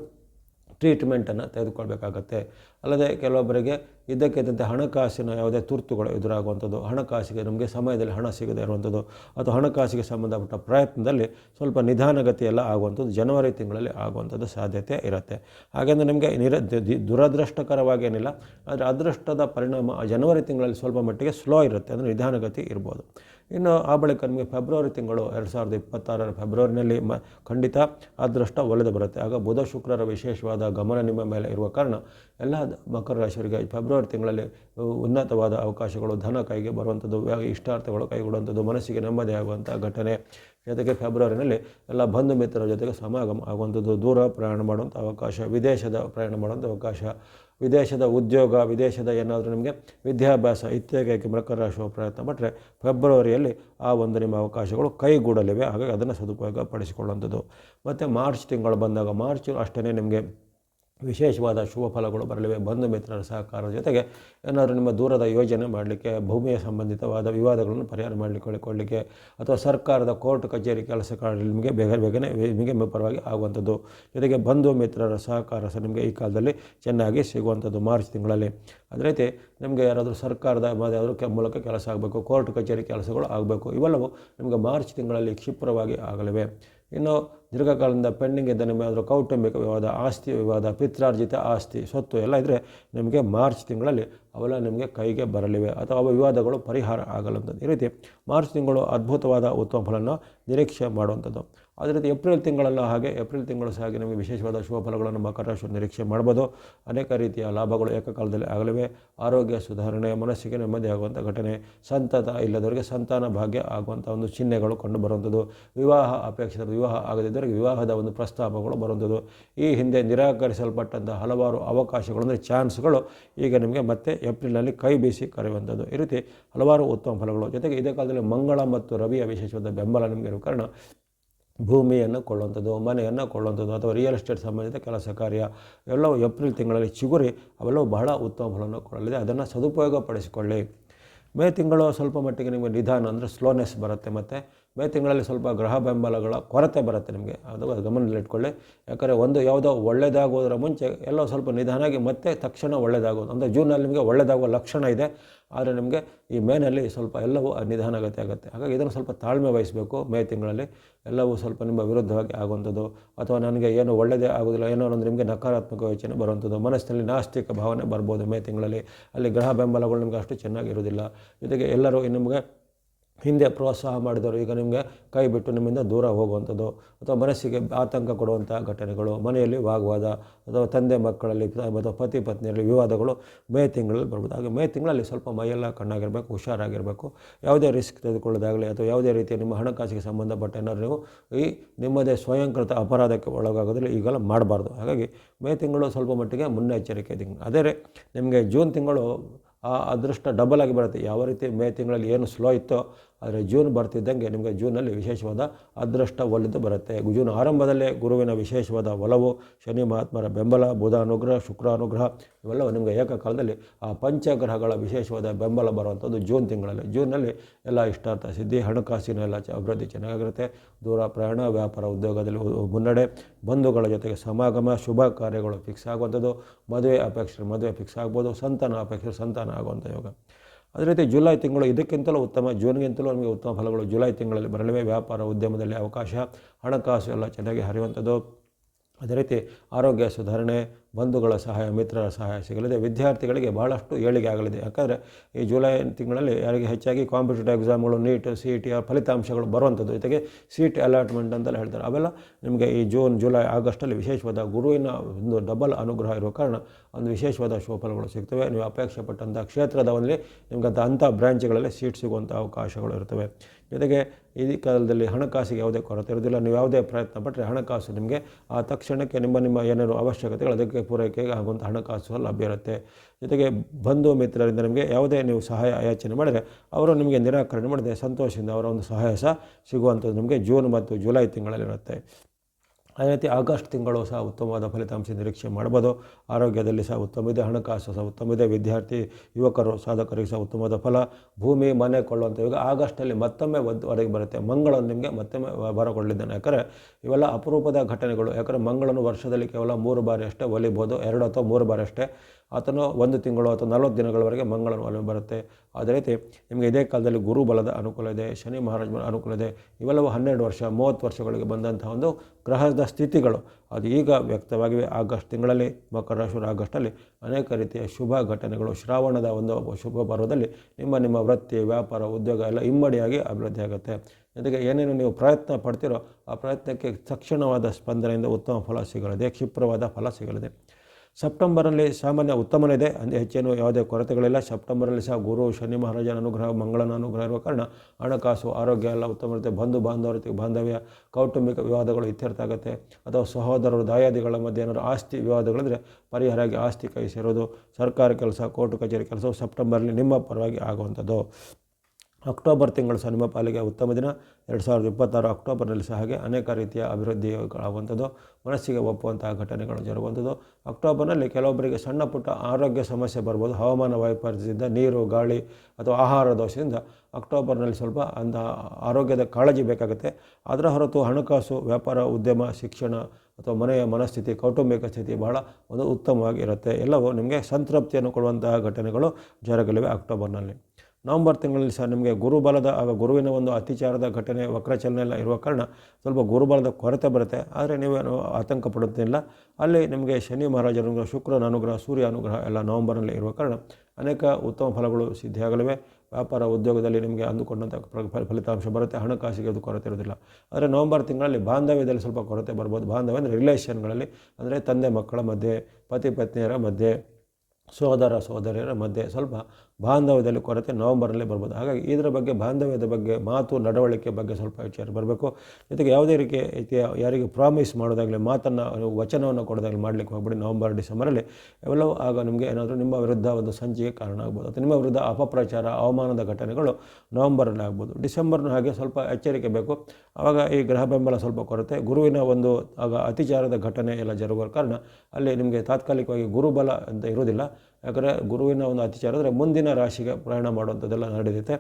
ಟ್ರೀಟ್ಮೆಂಟನ್ನು ತೆಗೆದುಕೊಳ್ಬೇಕಾಗತ್ತೆ. ಅಲ್ಲದೆ ಕೆಲವೊಬ್ಬರಿಗೆ ಇದ್ದಕ್ಕಿದ್ದಂತೆ ಹಣಕಾಸಿನ ಯಾವುದೇ ತುರ್ತುಗಳು ಎದುರಾಗುವಂಥದ್ದು, ಹಣಕಾಸಿಗೆ ನಮಗೆ ಸಮಯದಲ್ಲಿ ಹಣ ಸಿಗದೇ ಇರುವಂಥದ್ದು, ಅಥವಾ ಹಣಕಾಸಿಗೆ ಸಂಬಂಧಪಟ್ಟ ಪ್ರಯತ್ನದಲ್ಲಿ ಸ್ವಲ್ಪ ನಿಧಾನಗತಿಯೆಲ್ಲ ಆಗುವಂಥದ್ದು ಜನವರಿ ತಿಂಗಳಲ್ಲಿ ಆಗುವಂಥದ್ದು ಸಾಧ್ಯತೆ ಇರುತ್ತೆ. ಹಾಗೆಂದರೆ ನಿಮಗೆ ನಿರ ದುರದೃಷ್ಟಕರವಾಗಿ ಏನಿಲ್ಲ, ಆದರೆ ಅದೃಷ್ಟದ ಪರಿಣಾಮ ಜನವರಿ ತಿಂಗಳಲ್ಲಿ ಸ್ವಲ್ಪ ಮಟ್ಟಿಗೆ ಸ್ಲೋ ಇರುತ್ತೆ, ಅಂದರೆ ನಿಧಾನಗತಿ ಇರ್ಬೋದು. ಇನ್ನು ಆ ಬಳಿಕ ನಿಮಗೆ ಫೆಬ್ರವರಿ ತಿಂಗಳು ಎರಡು ಸಾವಿರದ ಇಪ್ಪತ್ತಾರರ ಫೆಬ್ರವರಿನಲ್ಲಿ ಮ, ಖಂಡಿತ ಅದೃಷ್ಟ ಒಲೆದು ಬರುತ್ತೆ. ಆಗ ಬುಧ ಶುಕ್ರರ ವಿಶೇಷವಾದ ಗಮನ ನಿಮ್ಮ ಮೇಲೆ ಇರುವ ಕಾರಣ ಎಲ್ಲ ಮಕರ ರಾಶಿಯವರಿಗೆ ಫೆಬ್ರವರಿ ತಿಂಗಳಲ್ಲಿ ಉನ್ನತವಾದ ಅವಕಾಶಗಳು, ಧನ ಕೈಗೆ ಬರುವಂಥದ್ದು ಇಷ್ಟಾರ್ಥಗಳು ಕೈಗೊಳ್ಳುವಂಥದ್ದು, ಮನಸ್ಸಿಗೆ ನೆಮ್ಮದಿ ಆಗುವಂಥ ಘಟನೆ. ಜೊತೆಗೆ ಫೆಬ್ರವರಿನಲ್ಲಿ ಎಲ್ಲ ಬಂಧು ಮಿತ್ರರ ಜೊತೆಗೆ ಸಮಾಗಮ ಆಗುವಂಥದ್ದು, ದೂರ ಪ್ರಯಾಣ ಮಾಡುವಂಥ ಅವಕಾಶ, ವಿದೇಶದ ಪ್ರಯಾಣ ಮಾಡುವಂಥ ಅವಕಾಶ. ವಿದೇಶದ ಉದ್ಯೋಗ, ವಿದೇಶದ ಏನಾದರೂ ನಿಮಗೆ ವಿದ್ಯಾಭ್ಯಾಸ ಇತ್ಯಾದಿ ಮಕರ ರಾಶಿಯ ಪ್ರಯತ್ನ ಪಟ್ಟರೆ ಫೆಬ್ರವರಿಯಲ್ಲಿ ಆ ಒಂದು ನಿಮ್ಮ ಅವಕಾಶಗಳು ಕೈಗೂಡಲಿವೆ. ಹಾಗಾಗಿ ಅದನ್ನು ಸದುಪಯೋಗ ಪಡಿಸಿಕೊಳ್ಳುವಂಥದ್ದು ಮತ್ತು ಮಾರ್ಚ್ ತಿಂಗಳು ಬಂದಾಗ, ಮಾರ್ಚ್ ಅಷ್ಟೇ ನಿಮಗೆ ವಿಶೇಷವಾದ ಶುಭ ಫಲಗಳು ಬರಲಿವೆ. ಬಂಧು ಮಿತ್ರರ ಸಹಕಾರದ ಜೊತೆಗೆ ಏನಾದರೂ ನಿಮ್ಮ ದೂರದ ಯೋಜನೆ ಮಾಡಲಿಕ್ಕೆ, ಭೂಮಿಯ ಸಂಬಂಧಿತವಾದ ವಿವಾದಗಳನ್ನು ಪರಿಹಾರ ಮಾಡಲಿಕ್ಕೆ ಕೊಳ್ಳಿಕ್ಕೆ ಅಥವಾ ಸರ್ಕಾರದ ಕೋರ್ಟ್ ಕಚೇರಿ ಕೆಲಸ ಕಾರ್ಯ ನಿಮಗೆ ಬೇಗ ಬೇಗನೆ ನಿಮಗೆ ಪರವಾಗಿ ಆಗುವಂಥದ್ದು. ಜೊತೆಗೆ ಬಂಧು ಮಿತ್ರರ ಸಹಕಾರ ಸಹ ನಿಮಗೆ ಈ ಕಾಲದಲ್ಲಿ ಚೆನ್ನಾಗಿ ಸಿಗುವಂಥದ್ದು ಮಾರ್ಚ್ ತಿಂಗಳಲ್ಲಿ. ಅದೇ ರೀತಿ ನಿಮಗೆ ಯಾರಾದರೂ ಸರ್ಕಾರದ ಯಾವುದಾದ್ರೂ ಕೆ ಮೂಲಕ ಕೆಲಸ ಆಗಬೇಕು, ಕೋರ್ಟ್ ಕಚೇರಿ ಕೆಲಸಗಳು ಆಗಬೇಕು, ಇವೆಲ್ಲವೂ ನಿಮಗೆ ಮಾರ್ಚ್ ತಿಂಗಳಲ್ಲಿ ಕ್ಷಿಪ್ರವಾಗಿ ಆಗಲಿವೆ. ಇನ್ನು ದೀರ್ಘಕಾಲದಿಂದ ಪೆಂಡಿಂಗ್ ಇದ್ದ ನಿಮ್ಮ ಏನಾದರೂ ಕೌಟುಂಬಿಕ ವಿವಾದ, ಆಸ್ತಿ ವಿವಾದ, ಪಿತ್ರಾರ್ಜಿತ ಆಸ್ತಿ ಸ್ವತ್ತು ಎಲ್ಲ ಇದ್ದರೆ ನಿಮಗೆ ಮಾರ್ಚ್ ತಿಂಗಳಲ್ಲಿ ಅವೆಲ್ಲ ನಿಮಗೆ ಕೈಗೆ ಬರಲಿವೆ. ಅಥವಾ ವಿವಾದಗಳು ಪರಿಹಾರ ಆಗಲ್ಲಂಥದ್ದು ಈ ರೀತಿ ಮಾರ್ಚ್ ತಿಂಗಳು ಅದ್ಭುತವಾದ ಉತ್ತಮ ಫಲನ ನಿರೀಕ್ಷೆ ಮಾಡುವಂಥದ್ದು. ಅದೇ ರೀತಿ ಏಪ್ರಿಲ್ ತಿಂಗಳಲ್ಲ ಹಾಗೆ, ಏಪ್ರಿಲ್ ತಿಂಗಳು ಸಹ ಹಾಗೆ ನಿಮಗೆ ವಿಶೇಷವಾದ ಶುಭ ಫಲಗಳನ್ನು ಮಕರ ರಾಶಿ ನಿರೀಕ್ಷೆ ಮಾಡ್ಬೋದು. ಅನೇಕ ರೀತಿಯ ಲಾಭಗಳು ಏಕಕಾಲದಲ್ಲಿ ಆಗಲಿವೆ. ಆರೋಗ್ಯ ಸುಧಾರಣೆ, ಮನಸ್ಸಿಗೆ ನೆಮ್ಮದಿ ಆಗುವಂಥ ಘಟನೆ, ಸಂತತ ಇಲ್ಲದವರಿಗೆ ಸಂತಾನ ಭಾಗ್ಯ ಆಗುವಂಥ ಒಂದು ಚಿಹ್ನೆಗಳು ಕಂಡು ಬರುವಂಥದ್ದು. ವಿವಾಹ ಅಪೇಕ್ಷಿತ, ವಿವಾಹ ಆಗದಿದ್ದವರಿಗೆ ವಿವಾಹದ ಒಂದು ಪ್ರಸ್ತಾಪಗಳು ಬರುವಂಥದ್ದು. ಈ ಹಿಂದೆ ನಿರಾಕರಿಸಲ್ಪಟ್ಟಂಥ ಹಲವಾರು ಅವಕಾಶಗಳು, ಅಂದರೆ ಚಾನ್ಸ್ಗಳು ಈಗ ನಿಮಗೆ ಮತ್ತೆ ಏಪ್ರಿಲ್ನಲ್ಲಿ ಕೈ ಬೀಸಿ ಕರೆಯುವಂಥದ್ದು. ಈ ರೀತಿ ಹಲವಾರು ಉತ್ತಮ ಫಲಗಳು. ಜೊತೆಗೆ ಇದೇ ಕಾಲದಲ್ಲಿ ಮಂಗಳ ಮತ್ತು ರವಿಯ ವಿಶೇಷವಾದ ಬೆಂಬಲ ನಿಮಗೆ ಇರುವ ಕಾರಣ ಭೂಮಿಯನ್ನು ಕೊಳ್ಳುವಂಥದ್ದು, ಮನೆಯನ್ನು ಕೊಳ್ಳುವಂಥದ್ದು ಅಥವಾ ರಿಯಲ್ ಎಸ್ಟೇಟ್ ಸಂಬಂಧಿತ ಕೆಲಸ ಕಾರ್ಯ, ಎಲ್ಲವೂ ಏಪ್ರಿಲ್ ತಿಂಗಳಲ್ಲಿ ಚಿಗುರಿ, ಅವೆಲ್ಲವೂ ಬಹಳ ಉತ್ತಮ ಫಲವನ್ನು ಕೊಡಲಿದೆ. ಅದನ್ನು ಸದುಪಯೋಗಪಡಿಸಿಕೊಳ್ಳಿ. ಮೇ ತಿಂಗಳು ಸ್ವಲ್ಪ ಮಟ್ಟಿಗೆ ನಿಮಗೆ ನಿಧಾನ ಅಂದರೆ ಸ್ಲೋನೆಸ್ ಬರುತ್ತೆ ಮತ್ತು. ಮೇ ತಿಂಗಳಲ್ಲಿ ಸ್ವಲ್ಪ ಗ್ರಹ ಬೆಂಬಲಗಳ ಕೊರತೆ ಬರುತ್ತೆ ನಿಮಗೆ. ಅದು ಗಮನದಲ್ಲಿಟ್ಕೊಳ್ಳಿ ಯಾಕಂದರೆ ಒಂದು ಯಾವುದೋ ಒಳ್ಳೆಯದಾಗೋದ್ರ ಮುಂಚೆ ಎಲ್ಲೋ ಸ್ವಲ್ಪ ನಿಧಾನಾಗಿ ಮತ್ತೆ ತಕ್ಷಣ ಒಳ್ಳೆಯದಾಗೋದು ಅಂದರೆ ಜೂನಲ್ಲಿ ನಿಮಗೆ ಒಳ್ಳೆಯದಾಗುವ ಲಕ್ಷಣ ಇದೆ. ಆದರೆ ನಿಮಗೆ ಈ ಮೇನಲ್ಲಿ ಸ್ವಲ್ಪ ಎಲ್ಲವೂ ನಿಧಾನಗತಿ ಆಗುತ್ತೆ. ಹಾಗಾಗಿ ಇದನ್ನು ಸ್ವಲ್ಪ ತಾಳ್ಮೆ ವಹಿಸಬೇಕು ಮೇ ತಿಂಗಳಲ್ಲಿ. ಎಲ್ಲವೂ ಸ್ವಲ್ಪ ನಿಮ್ಮ ವಿರುದ್ಧವಾಗಿ ಆಗುವಂಥದ್ದು. ಅಥವಾ ನನಗೆ ಏನು ಒಳ್ಳೆಯದೇ ಆಗೋದಿಲ್ಲ ಏನೋ ಒಂದು ನಿಮಗೆ ನಕಾರಾತ್ಮಕ ಯೋಚನೆ ಬರುವಂಥದ್ದು. ಮನಸ್ಸಿನಲ್ಲಿ ನಾಸ್ತಿಕ ಭಾವನೆ ಬರ್ಬೋದು ಮೇ ತಿಂಗಳಲ್ಲಿ. ಅಲ್ಲಿ ಗ್ರಹ ಬೆಂಬಲಗಳು ನಿಮಗೆ ಅಷ್ಟು ಚೆನ್ನಾಗಿರೋದಿಲ್ಲ ಜೊತೆಗೆ ಎಲ್ಲರೂ ನಿಮಗೆ ಹಿಂದೆ ಪ್ರೋತ್ಸಾಹ ಮಾಡಿದವರು ಈಗ ನಿಮಗೆ ಕೈ ಬಿಟ್ಟು ನಿಮ್ಮಿಂದ ದೂರ ಹೋಗುವಂಥದ್ದು ಅಥವಾ ಮನಸ್ಸಿಗೆ ಆತಂಕ ಕೊಡುವಂಥ ಘಟನೆಗಳು, ಮನೆಯಲ್ಲಿ ವಾಗ್ವಾದ ಅಥವಾ ತಂದೆ ಮಕ್ಕಳಲ್ಲಿ ಅಥವಾ ಪತಿ ಪತ್ನಿಯಲ್ಲಿ ವಿವಾದಗಳು ಮೇ ತಿಂಗಳಲ್ಲಿ ಬರ್ಬೋದು. ಹಾಗೆ ಮೇ ತಿಂಗಳಲ್ಲಿ ಸ್ವಲ್ಪ ಮೈಯೆಲ್ಲ ಕಣ್ಣಾಗಿರಬೇಕು, ಹುಷಾರಾಗಿರಬೇಕು. ಯಾವುದೇ ರಿಸ್ಕ್ ತೆಗೆದುಕೊಳ್ಳೋದಾಗಲಿ ಅಥವಾ ಯಾವುದೇ ರೀತಿಯ ನಿಮ್ಮ ಹಣಕಾಸಿಗೆ ಸಂಬಂಧಪಟ್ಟ ಏನಾದರೂ ನೀವು ಈ ನಿಮ್ಮದೇ ಸ್ವಯಂಕೃತ ಅಪರಾಧಕ್ಕೆ ಒಳಗಾಗೋದ್ರಲ್ಲಿ ಈಗೆಲ್ಲ ಮಾಡಬಾರ್ದು. ಹಾಗಾಗಿ ಮೇ ತಿಂಗಳು ಸ್ವಲ್ಪ ಮಟ್ಟಿಗೆ ಮುನ್ನೆಚ್ಚರಿಕೆ ತಿಂಗಳು ಅದೇ ನಿಮಗೆ ಜೂನ್ ತಿಂಗಳು ಆ ಅದೃಷ್ಟ ಡಬಲ್ ಆಗಿ ಬರುತ್ತೆ. ಯಾವ ರೀತಿ ಮೇ ತಿಂಗಳಲ್ಲಿ ಏನು ಸ್ಲೋ ಇತ್ತೋ ಆದರೆ ಜೂನ್ ಬರ್ತಿದ್ದಂಗೆ ನಿಮಗೆ ಜೂನಲ್ಲಿ ವಿಶೇಷವಾದ ಅದೃಷ್ಟ ಒಲಿದು ಬರುತ್ತೆ. ಜೂನ್ ಆರಂಭದಲ್ಲೇ ಗುರುವಿನ ವಿಶೇಷವಾದ ಒಲವು, ಶನಿ ಮಹಾತ್ಮರ ಬೆಂಬಲ, ಬುಧ ಅನುಗ್ರಹ, ಶುಕ್ರ ಅನುಗ್ರಹ, ಇವೆಲ್ಲವೂ ನಿಮಗೆ ಏಕಕಾಲದಲ್ಲಿ ಆ ಪಂಚಗ್ರಹಗಳ ವಿಶೇಷವಾದ ಬೆಂಬಲ ಬರುವಂಥದ್ದು ಜೂನ್ ತಿಂಗಳಲ್ಲಿ. ಜೂನ್ನಲ್ಲಿ ಎಲ್ಲ ಇಷ್ಟಾರ್ಥ ಸಿದ್ಧಿ, ಹಣಕಾಸಿನ ಎಲ್ಲ ಅಭಿವೃದ್ಧಿ ಚೆನ್ನಾಗಿರುತ್ತೆ. ದೂರ ಪ್ರಯಾಣ, ವ್ಯಾಪಾರ ಉದ್ಯೋಗದಲ್ಲಿ ಮುನ್ನಡೆ, ಬಂಧುಗಳ ಜೊತೆಗೆ ಸಮಾಗಮ, ಶುಭ ಕಾರ್ಯಗಳು ಫಿಕ್ಸ್ ಆಗುವಂಥದ್ದು. ಮದುವೆ ಅಪೇಕ್ಷೆ, ಮದುವೆ ಫಿಕ್ಸ್ ಆಗ್ಬೋದು. ಸಂತಾನ ಅಪೇಕ್ಷೆ, ಸಂತಾನ ಆಗುವಂಥ ಯೋಗ. ಅದೇ ರೀತಿ ಜುಲೈ ತಿಂಗಳು ಇದಕ್ಕಿಂತಲೂ ಉತ್ತಮ, ಜೂನ್ಗಿಂತಲೂ ನಮಗೆ ಉತ್ತಮ ಫಲಗಳು ಜುಲೈ ತಿಂಗಳಲ್ಲಿ ಬರಲಿವೆ. ವ್ಯಾಪಾರ, ಉದ್ಯಮದಲ್ಲಿ ಅವಕಾಶ, ಹಣಕಾಸು ಎಲ್ಲ ಚೆನ್ನಾಗಿ ಹರಿಯುವಂಥದ್ದು. ಅದೇ ರೀತಿ ಆರೋಗ್ಯ ಸುಧಾರಣೆ ಬಂಧುಗಳ ಸಹಾಯ, ಮಿತ್ರರ ಸಹಾಯ ಸಿಗಲಿದೆ. ವಿದ್ಯಾರ್ಥಿಗಳಿಗೆ ಬಹಳಷ್ಟು ಏಳಿಗೆ ಆಗಲಿದೆ. ಯಾಕಂದರೆ ಈ ಜುಲೈ ತಿಂಗಳಲ್ಲಿ ಯಾರಿಗೆ ಹೆಚ್ಚಾಗಿ ಕಾಂಪಿಟೇಟಿವ್ ಎಕ್ಸಾಮ್ಗಳು, ನೀಟ್ ಸಿ ಇ ಟಿಯ ಫಲಿತಾಂಶಗಳು ಬರುವಂಥದ್ದು. ಜೊತೆಗೆ ಸೀಟ್ ಅಲಾಟ್ಮೆಂಟ್ ಅಂತೆಲ್ಲ ಹೇಳ್ತಾರೆ. ಅವೆಲ್ಲ ನಿಮಗೆ ಈ ಜೂನ್, ಜುಲೈ, ಆಗಸ್ಟಲ್ಲಿ ವಿಶೇಷವಾದ ಗುರುವಿನ ಒಂದು ಡಬಲ್ ಅನುಗ್ರಹ ಇರುವ ಕಾರಣ ಒಂದು ವಿಶೇಷವಾದ ಶೋಫಲಗಳು ಸಿಗ್ತವೆ. ನೀವು ಅಪೇಕ್ಷೆ ಪಟ್ಟಂಥ ನಿಮ್ಗೆ ಅಂತ ಅಂಥ ಬ್ರ್ಯಾಂಚ್ಗಳಲ್ಲಿ ಸೀಟ್ ಸಿಗುವಂಥ ಅವಕಾಶಗಳು ಇರ್ತವೆ. ಜೊತೆಗೆ ಈ ಕಾಲದಲ್ಲಿ ಹಣಕಾಸಿಗೆ ಯಾವುದೇ ಕೊರತೆ ಇರೋದಿಲ್ಲ ನೀವು ಯಾವುದೇ ಪ್ರಯತ್ನ ಪಟ್ಟರೆ ಹಣಕಾಸು ನಿಮಗೆ ಆ ತಕ್ಷಣಕ್ಕೆ ನಿಮ್ಮ ನಿಮ್ಮ ಏನೇನು ಅವಶ್ಯಕತೆಗಳು ಅದಕ್ಕೆ ಪೂರೈಕೆಗೆ ಆಗುವಂಥ ಹಣಕಾಸು ಲಭ್ಯ ಇರುತ್ತೆ ಜೊತೆಗೆ ಬಂಧು ಮಿತ್ರರಿಂದ ನಿಮಗೆ ಯಾವುದೇ ನೀವು ಸಹಾಯ ಯಾಚನೆ ಮಾಡಿದರೆ ಅವರು ನಿಮಗೆ ನಿರಾಕರಣೆ ಮಾಡಿದರೆ ಸಂತೋಷದಿಂದ ಅವರ ಒಂದು ಸಹಾಯ ಸಹ ಸಿಗುವಂಥದ್ದು ನಿಮಗೆ ಜೂನ್ ಮತ್ತು ಜುಲೈ ತಿಂಗಳಲ್ಲಿರುತ್ತೆ. ಅದೇ ರೀತಿ ಆಗಸ್ಟ್ ತಿಂಗಳು ಸಹ ಉತ್ತಮವಾದ ಫಲಿತಾಂಶ ನಿರೀಕ್ಷೆ ಮಾಡ್ಬೋದು. ಆರೋಗ್ಯದಲ್ಲಿ ಸಹ ಉತ್ತಮ ಇದೆ ಹಣಕಾಸು ಸಹ ಉತ್ತಮ ಇದೆ ವಿದ್ಯಾರ್ಥಿ, ಯುವಕರು, ಸಾಧಕರಿಗೆ ಸಹ ಉತ್ತಮವಾದ ಫಲ. ಭೂಮಿ, ಮನೆ ಕೊಳ್ಳುವಂಥ ಈಗ ಆಗಸ್ಟಲ್ಲಿ ಮತ್ತೊಮ್ಮೆ ಒದ್ದು ಹೊರಗೆ ಬರುತ್ತೆ. ಮಂಗಳನು ನಿಮಗೆ ಮತ್ತೊಮ್ಮೆ ಬರಗೊಳ್ಳಿದ್ದಾನೆ ಯಾಕಂದರೆ ಇವೆಲ್ಲ ಅಪರೂಪದ ಘಟನೆಗಳು. ಯಾಕಂದರೆ ಮಂಗಳನು ವರ್ಷದಲ್ಲಿ ಕೇವಲ ಮೂರು ಬಾರಿ ಅಷ್ಟೇ ಒಲಿಬೋದು, ಎರಡು ಅಥವಾ ಮೂರು ಬಾರಿ ಅಷ್ಟೇ. ಆತನು ಒಂದು ತಿಂಗಳು ಅಥವಾ ನಲವತ್ತು ದಿನಗಳವರೆಗೆ ಮಂಗಳನು ಬರುತ್ತೆ. ಅದೇ ರೀತಿ ನಿಮಗೆ ಇದೇ ಕಾಲದಲ್ಲಿ ಗುರು ಬಲದ ಅನುಕೂಲ ಇದೆ, ಶನಿ ಮಹಾರಾಜನ ಅನುಕೂಲ ಇದೆ. ಇವೆಲ್ಲವೂ ಹನ್ನೆರಡು ವರ್ಷ, ಮೂವತ್ತು ವರ್ಷಗಳಿಗೆ ಬಂದಂಥ ಒಂದು ಗ್ರಹದ ಸ್ಥಿತಿಗಳು. ಅದು ಈಗ ವ್ಯಕ್ತವಾಗಿವೆ. ಆಗಸ್ಟ್ ತಿಂಗಳಲ್ಲಿ, ಮಕರ ರಾಶಿ ಆಗಸ್ಟಲ್ಲಿ ಅನೇಕ ರೀತಿಯ ಶುಭ ಘಟನೆಗಳು, ಶ್ರಾವಣದ ಒಂದು ಶುಭ ಪರ್ವದಲ್ಲಿ ನಿಮ್ಮ ನಿಮ್ಮ ವೃತ್ತಿ, ವ್ಯಾಪಾರ, ಉದ್ಯೋಗ ಎಲ್ಲ ಇಮ್ಮಡಿಯಾಗಿ ಅಭಿವೃದ್ಧಿ ಆಗುತ್ತೆ. ಜೊತೆಗೆ ಏನೇನು ನೀವು ಪ್ರಯತ್ನ ಪಡ್ತೀರೋ ಆ ಪ್ರಯತ್ನಕ್ಕೆ ತಕ್ಷಣವಾದ ಸ್ಪಂದನೆಯಿಂದ ಉತ್ತಮ ಫಲ ಸಿಗಲಿದೆ, ಕ್ಷಿಪ್ರವಾದ ಫಲ ಸಿಗಲಿದೆ. ಸೆಪ್ಟೆಂಬರಲ್ಲಿ ಸಾಮಾನ್ಯ ಉತ್ತಮನಿದೆ ಅಂದರೆ ಹೆಚ್ಚೇನು ಯಾವುದೇ ಕೊರತೆಗಳಿಲ್ಲ. ಸೆಪ್ಟೆಂಬರಲ್ಲಿ ಸಹ ಗುರು, ಶನಿ, ಮಹಾರಾಜನ ಅನುಗ್ರಹ, ಮಂಗಳನ ಅನುಗ್ರಹ ಇರುವ ಕಾರಣ ಹಣಕಾಸು, ಆರೋಗ್ಯ ಎಲ್ಲ ಉತ್ತಮ ಇರುತ್ತೆ. ಬಂಧು ಬಾಂಧವರ ಬಾಂಧವ್ಯ, ಕೌಟುಂಬಿಕ ವಿವಾದಗಳು ಇತ್ಯರ್ಥ ಆಗುತ್ತೆ. ಅಥವಾ ಸಹೋದರರು, ದಾಯಾದಿಗಳ ಮಧ್ಯೆ ಏನಾದರೂ ಆಸ್ತಿ ವಿವಾದಗಳಿದ್ರೆ ಪರಿಹಾರ ಆಗಿ ಆಸ್ತಿ ಕೈ ಸೇರೋದು, ಸರ್ಕಾರ ಕೆಲಸ, ಕೋರ್ಟ್ ಕಚೇರಿ ಕೆಲಸವು ಸೆಪ್ಟೆಂಬರ್ಲಿ ನಿಮ್ಮ ಪರವಾಗಿ ಆಗುವಂಥದ್ದು. ಅಕ್ಟೋಬರ್ ತಿಂಗಳು ಸಹ ನಿಮ್ಮ ಪಾಲಿಗೆ ಉತ್ತಮ ದಿನ. ಎರಡು ಸಾವಿರದ ಇಪ್ಪತ್ತಾರು ಅಕ್ಟೋಬರ್ನಲ್ಲಿ ಸಹ ಹಾಗೆ ಅನೇಕ ರೀತಿಯ ಅಭಿವೃದ್ಧಿಗಳಾಗುವಂಥದ್ದು ಮನಸ್ಸಿಗೆ ಒಪ್ಪುವಂತಹ ಘಟನೆಗಳು ಜರುಗುವಂಥದ್ದು. ಅಕ್ಟೋಬರ್ನಲ್ಲಿ ಕೆಲವೊಬ್ಬರಿಗೆ ಸಣ್ಣ ಪುಟ್ಟ ಆರೋಗ್ಯ ಸಮಸ್ಯೆ ಬರ್ಬೋದು. ಹವಾಮಾನ ವೈಪರೀತ್ಯದಿಂದ ನೀರು, ಗಾಳಿ ಅಥವಾ ಆಹಾರ ದೋಷದಿಂದ ಅಕ್ಟೋಬರ್ನಲ್ಲಿ ಸ್ವಲ್ಪ ಅಂಥ ಆರೋಗ್ಯದ ಕಾಳಜಿ ಬೇಕಾಗುತ್ತೆ. ಅದರ ಹೊರತು ಹಣಕಾಸು, ವ್ಯಾಪಾರ, ಉದ್ಯಮ, ಶಿಕ್ಷಣ ಅಥವಾ ಮನೆಯ ಮನಸ್ಥಿತಿ, ಕೌಟುಂಬಿಕ ಸ್ಥಿತಿ ಬಹಳ ಒಂದು ಉತ್ತಮವಾಗಿರುತ್ತೆ. ಎಲ್ಲವೂ ನಿಮಗೆ ಸಂತೃಪ್ತಿಯನ್ನು ಕೊಡುವಂತಹ ಘಟನೆಗಳು ಜರುಗಲಿವೆ ಅಕ್ಟೋಬರ್ನಲ್ಲಿ. ನವಂಬರ್ ತಿಂಗಳಲ್ಲಿ ಸಹ ನಿಮಗೆ ಗುರುಬಲದ ಆಗ ಗುರುವಿನ ಒಂದು ಅತಿಚಾರದ ಘಟನೆ, ವಕ್ರಚಲನೆ ಎಲ್ಲ ಇರುವ ಕಾರಣ ಸ್ವಲ್ಪ ಗುರುಬಲದ ಕೊರತೆ ಬರುತ್ತೆ. ಆದರೆ ನೀವೇನು ಆತಂಕ ಪಡುತ್ತಿಲ್ಲ ಅಲ್ಲಿ ನಿಮಗೆ ಶನಿ ಮಹಾರಾಜರ ಅನುಗ್ರಹ, ಶುಕ್ರನ ಅನುಗ್ರಹ ಸೂರ್ಯ ಅನುಗ್ರಹ ಎಲ್ಲ ನವಂಬರ್ನಲ್ಲಿ ಇರುವ ಕಾರಣ ಅನೇಕ ಉತ್ತಮ ಫಲಗಳು ಸಿದ್ಧಿಯಾಗಲಿವೆ. ವ್ಯಾಪಾರ ಉದ್ಯೋಗದಲ್ಲಿ ನಿಮಗೆ ಅಂದುಕೊಂಡಂಥ ಫಲಿತಾಂಶ ಬರುತ್ತೆ. ಹಣಕಾಸಿಗೆ ಅದು ಕೊರತೆ ಇರೋದಿಲ್ಲ ಆದರೆ ನವಂಬರ್ ತಿಂಗಳಲ್ಲಿ ಬಾಂಧವ್ಯದಲ್ಲಿ ಸ್ವಲ್ಪ ಕೊರತೆ ಬರ್ಬೋದು. ಬಾಂಧವ್ಯ ಅಂದರೆ ರಿಲೇಷನ್ಗಳಲ್ಲಿ ಅಂದರೆ ತಂದೆ ಮಕ್ಕಳ ಮಧ್ಯೆ, ಪತಿ ಪತ್ನಿಯರ ಮಧ್ಯೆ ಸೋದರ ಸೋದರಿಯರ ಮಧ್ಯೆ ಸ್ವಲ್ಪ ಬಾಂಧವ್ಯದಲ್ಲಿ ಕೊರತೆ ನವೆಂಬರ್ನಲ್ಲಿ ಬರ್ಬೋದು. ಹಾಗಾಗಿ ಇದರ ಬಗ್ಗೆ ಬಾಂಧವ್ಯದ ಬಗ್ಗೆ ಮಾತು ನಡವಳಿಕೆ ಬಗ್ಗೆ ಸ್ವಲ್ಪ ವಿಚಾರ ಬರಬೇಕು. ಜೊತೆಗೆ ಯಾವುದೇ ರೀತಿ ರೀತಿಯ ಯಾರಿಗೆ ಪ್ರಾಮಿಸ್ ಮಾಡೋದಾಗಲಿ, ಮಾತನ್ನು ವಚನವನ್ನು ಕೊಡೋದಾಗಲಿ ಮಾಡಲಿಕ್ಕೆ ಹೋಗ್ಬಿಡಿ ನವಂಬರ್, ಡಿಸೆಂಬರಲ್ಲಿ. ಇವೆಲ್ಲವೂ ಆಗ ನಿಮಗೆ ಏನಾದರೂ ನಿಮ್ಮ ವಿರುದ್ಧ ಒಂದು ಸಂಚಿಗೆ ಕಾರಣ ಆಗ್ಬೋದು. ಅಥವಾ ನಿಮ್ಮ ವಿರುದ್ಧ ಅಪಪ್ರಚಾರ, ಅವಮಾನದ ಘಟನೆಗಳು ನವಂಬರಲ್ಲಿ ಆಗ್ಬೋದು. ಡಿಸೆಂಬರ್ನ ಹಾಗೆ ಸ್ವಲ್ಪ ಎಚ್ಚರಿಕೆ ಬೇಕು. ಆವಾಗ ಈ ಗ್ರಹ ಬೆಂಬಲ ಸ್ವಲ್ಪ ಕೊರತೆ. ಗುರುವಿನ ಒಂದು ಆಗ ಅತಿಚಾರದ ಘಟನೆ ಎಲ್ಲ ಜರುಗೋ ಕಾರಣ ಅಲ್ಲಿ ನಿಮಗೆ ತಾತ್ಕಾಲಿಕವಾಗಿ ಗುರುಬಲ ಅಂತ ಇರೋದಿಲ್ಲ ಯಾಕಂದರೆ ಗುರುವಿನ ಒಂದು ಅತಿಚಾರ ಅಂದರೆ ಮುಂದಿನ ರಾಶಿಗೆ ಪ್ರಯಾಣ ಮಾಡುವಂಥದ್ದೆಲ್ಲ ನಡೆಯುತ್ತೆ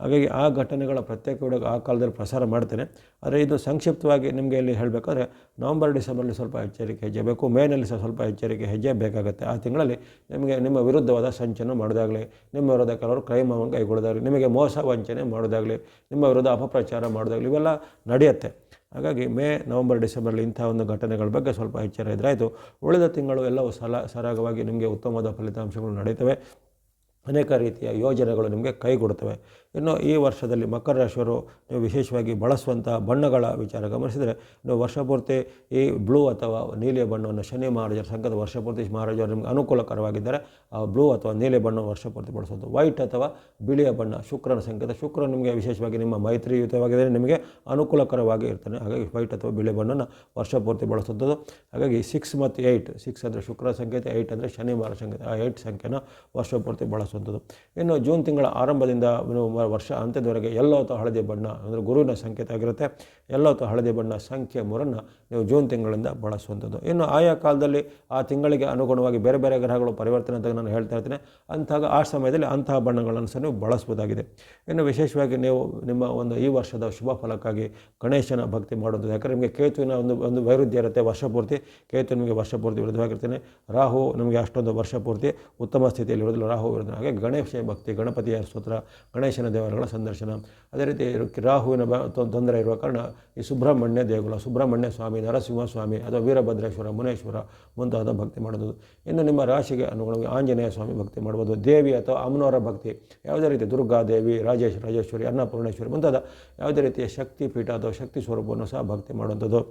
ಹಾಗಾಗಿ ಆ ಘಟನೆಗಳ ಪ್ರತ್ಯೇಕ ವಿಡಿಯೋ ಆ ಕಾಲದಲ್ಲಿ ಪ್ರಸಾರ ಮಾಡ್ತೇನೆ. ಆದರೆ ಇದು ಸಂಕ್ಷಿಪ್ತವಾಗಿ ನಿಮಗೆ ಇಲ್ಲಿ ಹೇಳಬೇಕಾದ್ರೆ ನವಂಬರ್ ಡಿಸೆಂಬರ್ಲಿ ಸ್ವಲ್ಪ ಎಚ್ಚರಿಕೆ ಹೆಜ್ಜೆ ಬೇಕು ಮೇನಲ್ಲಿ ಸಹ ಸ್ವಲ್ಪ ಎಚ್ಚರಿಕೆ ಹೆಜ್ಜೆ ಬೇಕಾಗುತ್ತೆ ಆ ತಿಂಗಳಲ್ಲಿ ನಿಮಗೆ ನಿಮ್ಮ ವಿರುದ್ಧವಾದ ಸಂಚನ್ನು ಮಾಡೋದಾಗಲಿ, ನಿಮ್ಮ ವಿರುದ್ಧ ಕೆಲವರು ಕ್ರೈಮವನ್ನು ಕೈಗೊಳ್ಳೋದಾಗಲಿ, ನಿಮಗೆ ಮೋಸ ವಂಚನೆ ಮಾಡೋದಾಗಲಿ, ನಿಮ್ಮ ವಿರುದ್ಧ ಅಪಪ್ರಚಾರ ಮಾಡೋದಾಗಲಿ, ಇವೆಲ್ಲ ನಡೆಯುತ್ತೆ. ಹಾಗಾಗಿ ಮೇ, ನವಂಬರ್ ಡಿಸೆಂಬರ್ಲಿ ಇಂಥ ಒಂದು ಘಟನೆಗಳ ಬಗ್ಗೆ ಸ್ವಲ್ಪ ಎಚ್ಚರ ಇದ್ರಾಯಿತು ಉಳಿದ ತಿಂಗಳು ಎಲ್ಲವೂ ಸಲ, ಸರಾಗವಾಗಿ ನಿಮಗೆ ಉತ್ತಮವಾದ ಫಲಿತಾಂಶಗಳು ನಡೀತವೆ ಅನೇಕ ರೀತಿಯ ಯೋಜನೆಗಳು ನಿಮಗೆ ಕೈಗೊಡುತ್ತವೆ ಇನ್ನು ಈ ವರ್ಷದಲ್ಲಿ ಮಕರ ರಾಶಿಯವರು ನೀವು ವಿಶೇಷವಾಗಿ ಬಳಸುವಂಥ ಬಣ್ಣಗಳ ವಿಚಾರ ಗಮನಿಸಿದರೆ ನೀವು ವರ್ಷಪೂರ್ತಿ ಈ ಬ್ಲೂ ಅಥವಾ ನೀಲಿಯ ಬಣ್ಣವನ್ನು ಶನಿ ಮಹಾರಾಜರ ಸಂಘದ ವರ್ಷಪೂರ್ತಿ ಮಹಾರಾಜರು ನಿಮಗೆ ಅನುಕೂಲಕರವಾಗಿದ್ದರೆ, ಆ ಬ್ಲೂ ಅಥವಾ ನೀಲಿ ಬಣ್ಣವನ್ನು ವರ್ಷಪೂರ್ತಿ ಬಳಸೋದು ವೈಟ್ ಅಥವಾ ಬಿಳಿಯ ಬಣ್ಣ ಶುಕ್ರನ ಸಂಕೇತ ಶುಕ್ರ ನಿಮಗೆ ವಿಶೇಷವಾಗಿ ನಿಮ್ಮ ಮೈತ್ರಿಯುತವಾಗಿದ್ದರೆ ನಿಮಗೆ ಅನುಕೂಲಕರವಾಗಿ ಇರ್ತಾನೆ ಹಾಗಾಗಿ ವೈಟ್ ಅಥವಾ ಬಿಳಿ ಬಣ್ಣನ ವರ್ಷಪೂರ್ತಿ ಬಳಸುವಂಥದ್ದು. ಹಾಗಾಗಿ ಸಿಕ್ಸ್ ಮತ್ತು ಏಯ್ಟ್, ಸಿಕ್ಸ್ ಅಂದರೆ ಶುಕ್ರ ಸಂಕೇತ ಏಯ್ಟ್ ಅಂದರೆ ಶನಿ ಮಹಾರಾಜ ಸಂಕೇತ ಆ ಏಯ್ಟ್ ಸಂಖ್ಯೆನ ವರ್ಷಪೂರ್ತಿ ಬಳಸುವಂಥದ್ದು. ಇನ್ನು ಜೂನ್ ತಿಂಗಳ ಆರಂಭದಿಂದ ವರ್ಷ ಅಂತ್ಯದವರೆಗೆ ಎಲ್ಲೋತ ಹಳದಿ ಬಣ್ಣ ಅಂದರೆ ಗುರುವಿನ ಸಂಕೇತ ಆಗಿರುತ್ತೆ. ಎಲ್ಲೋತ ಹಳದಿ ಬಣ್ಣ ಸಂಖ್ಯೆ ಮೂರನ್ನು ನೀವು ಜೂನ್ ತಿಂಗಳಿಂದ ಬಳಸುವಂಥದ್ದು. ಇನ್ನು ಆಯಾ ಕಾಲದಲ್ಲಿ ಆ ತಿಂಗಳಿಗೆ ಅನುಗುಣವಾಗಿ ಬೇರೆ ಬೇರೆ ಗ್ರಹಗಳು ಪರಿವರ್ತನೆ ಅಂತ ನಾನು ಹೇಳ್ತಾ ಇರ್ತೇನೆ. ಅಂತಹ ಆ ಸಮಯದಲ್ಲಿ ಅಂತಹ ಬಣ್ಣಗಳನ್ನು ಸಹ ನೀವು ಬಳಸ್ಬೋದಾಗಿದೆ. ಇನ್ನು ವಿಶೇಷವಾಗಿ ನೀವು ನಿಮ್ಮ ಒಂದು ಈ ವರ್ಷದ ಶುಭ ಫಲಕ್ಕಾಗಿ ಗಣೇಶನ ಭಕ್ತಿ ಮಾಡೋದು ಯಾಕಂದರೆ ನಿಮಗೆ ಕೇತುವಿನ ಒಂದು ಒಂದು ವೈರುಧ್ಯ ಇರುತ್ತೆ ವರ್ಷಪೂರ್ತಿ ಕೇತು ನಿಮಗೆ ವರ್ಷಪೂರ್ತಿ ವಿರುದ್ಧವಾಗಿರ್ತಾನೆ. ರಾಹು ನಿಮಗೆ ಅಷ್ಟೊಂದು ವರ್ಷಪೂರ್ತಿ ಉತ್ತಮ ಸ್ಥಿತಿಯಲ್ಲಿ ಇರೋದಿಲ್ಲ ರಾಹು ವಿರುದ್ಧ ಹಾಗೆ ಗಣೇಶ ಭಕ್ತಿ, ಗಣಪತಿಯ ಸ್ತೋತ್ರ, ಗಣೇಶನ ದೇವರುಗಳ ಸಂದರ್ಶನ. ಅದೇ ರೀತಿ ರಾಹುವಿನ ಬ ತೊಂದರೆ ಇರುವ ಕಾರಣ ಈ ಸುಬ್ರಹ್ಮಣ್ಯ ದೇಗುಲ, ಸುಬ್ರಹ್ಮಣ್ಯ ಸ್ವಾಮಿ ನರಸಿಂಹ ಸ್ವಾಮಿ ಅಥವಾ ವೀರಭದ್ರೇಶ್ವರ, ಮುನೇಶ್ವರ ಮುಂತಾದ ಭಕ್ತಿ ಮಾಡೋದು ಇನ್ನು ನಿಮ್ಮ ರಾಶಿಗೆ ಅನುಗುಣವಾಗಿ ಆಂಜನೇಯ ಸ್ವಾಮಿ ಭಕ್ತಿ ಮಾಡ್ಬೋದು ದೇವಿ ಅಥವಾ ಅಮ್ಮನವರ ಭಕ್ತಿ. ಯಾವುದೇ ರೀತಿ ದುರ್ಗಾದೇವಿ ರಾಜೇಶ್, ರಾಜೇಶ್ವರಿ, ಅನ್ನಪೂರ್ಣೇಶ್ವರಿ ಮುಂತಾದ ಯಾವುದೇ ರೀತಿಯ ಶಕ್ತಿ ಪೀಠ ಅಥವಾ ಶಕ್ತಿ ಸ್ವರೂಪವನ್ನು ಸಹ ಭಕ್ತಿ ಮಾಡುವಂಥದ್ದು.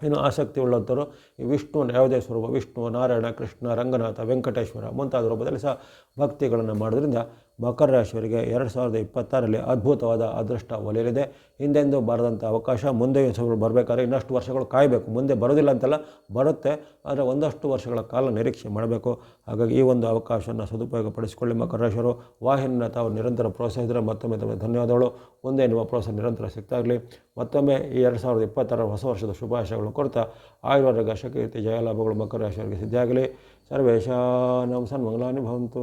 ಇನ್ನು ಆಸಕ್ತಿ ಉಳ್ಳಂಥವರು ಈ ವಿಷ್ಣುವನ ಯಾವುದೇ ಸ್ವರೂಪ, ವಿಷ್ಣು, ನಾರಾಯಣ, ಕೃಷ್ಣ, ರಂಗನಾಥ, ವೆಂಕಟೇಶ್ವರ ಮುಂತಾದ ರೂಪದಲ್ಲಿ ಸಹ ಭಕ್ತಿಗಳನ್ನು ಮಾಡೋದ್ರಿಂದ ಮಕರ ರಾಶಿಯವರಿಗೆ ಎರಡು ಸಾವಿರದ ಇಪ್ಪತ್ತಾರರಲ್ಲಿ ಅದ್ಭುತವಾದ ಅದೃಷ್ಟ ಒಲೆಯಲಿದೆ ಹಿಂದೆಂದು ಬಾರದಂಥ ಅವಕಾಶ, ಮುಂದೆ ಸ್ವಲ್ಪ ಬರಬೇಕಾದ್ರೆ ಇನ್ನಷ್ಟು ವರ್ಷಗಳು ಕಾಯಬೇಕು. ಮುಂದೆ ಬರೋದಿಲ್ಲ ಅಂತಲ್ಲ, ಬರುತ್ತೆ. ಆದರೆ ಒಂದಷ್ಟು ವರ್ಷಗಳ ಕಾಲ ನಿರೀಕ್ಷೆ ಮಾಡಬೇಕು. ಹಾಗಾಗಿ ಈ ಒಂದು ಅವಕಾಶವನ್ನು ಸದುಪಯೋಗಪಡಿಸಿಕೊಳ್ಳಿ ಮಕರ ರಾಶಿಯವರು. ವಾಹಿನಿಯನ್ನು ತಾವು ನಿರಂತರ ಪ್ರೋತ್ಸಾಹಿಸಿದರೆ ಮತ್ತೊಮ್ಮೆ ತಮಗೆ ಧನ್ಯವಾದಗಳು. ಮುಂದೆ ನಿಮ್ಮ ಪ್ರೋತ್ಸಾಹ ನಿರಂತರ ಸಿಗ್ತಾಗಲಿ ಮತ್ತೊಮ್ಮೆ ಈ ಎರಡು ಸಾವಿರದ ಇಪ್ಪತ್ತರ ಹೊಸ ವರ್ಷದ ಶುಭಾಶಯಗಳು ಕೊಡ್ತಾ ಆಯುರ್ವೇದ, ಶಕೀರ್ತಿ, ಜಯಲಾಭಗಳು ಮಕರ ರಾಶಿಯವರಿಗೆ ಸಿದ್ಧಿಯಾಗಲಿ. ಸರ್ವೇಶಾನಂ ಸನ್ಮಂಗಲಾನಿ ಭವಂತು.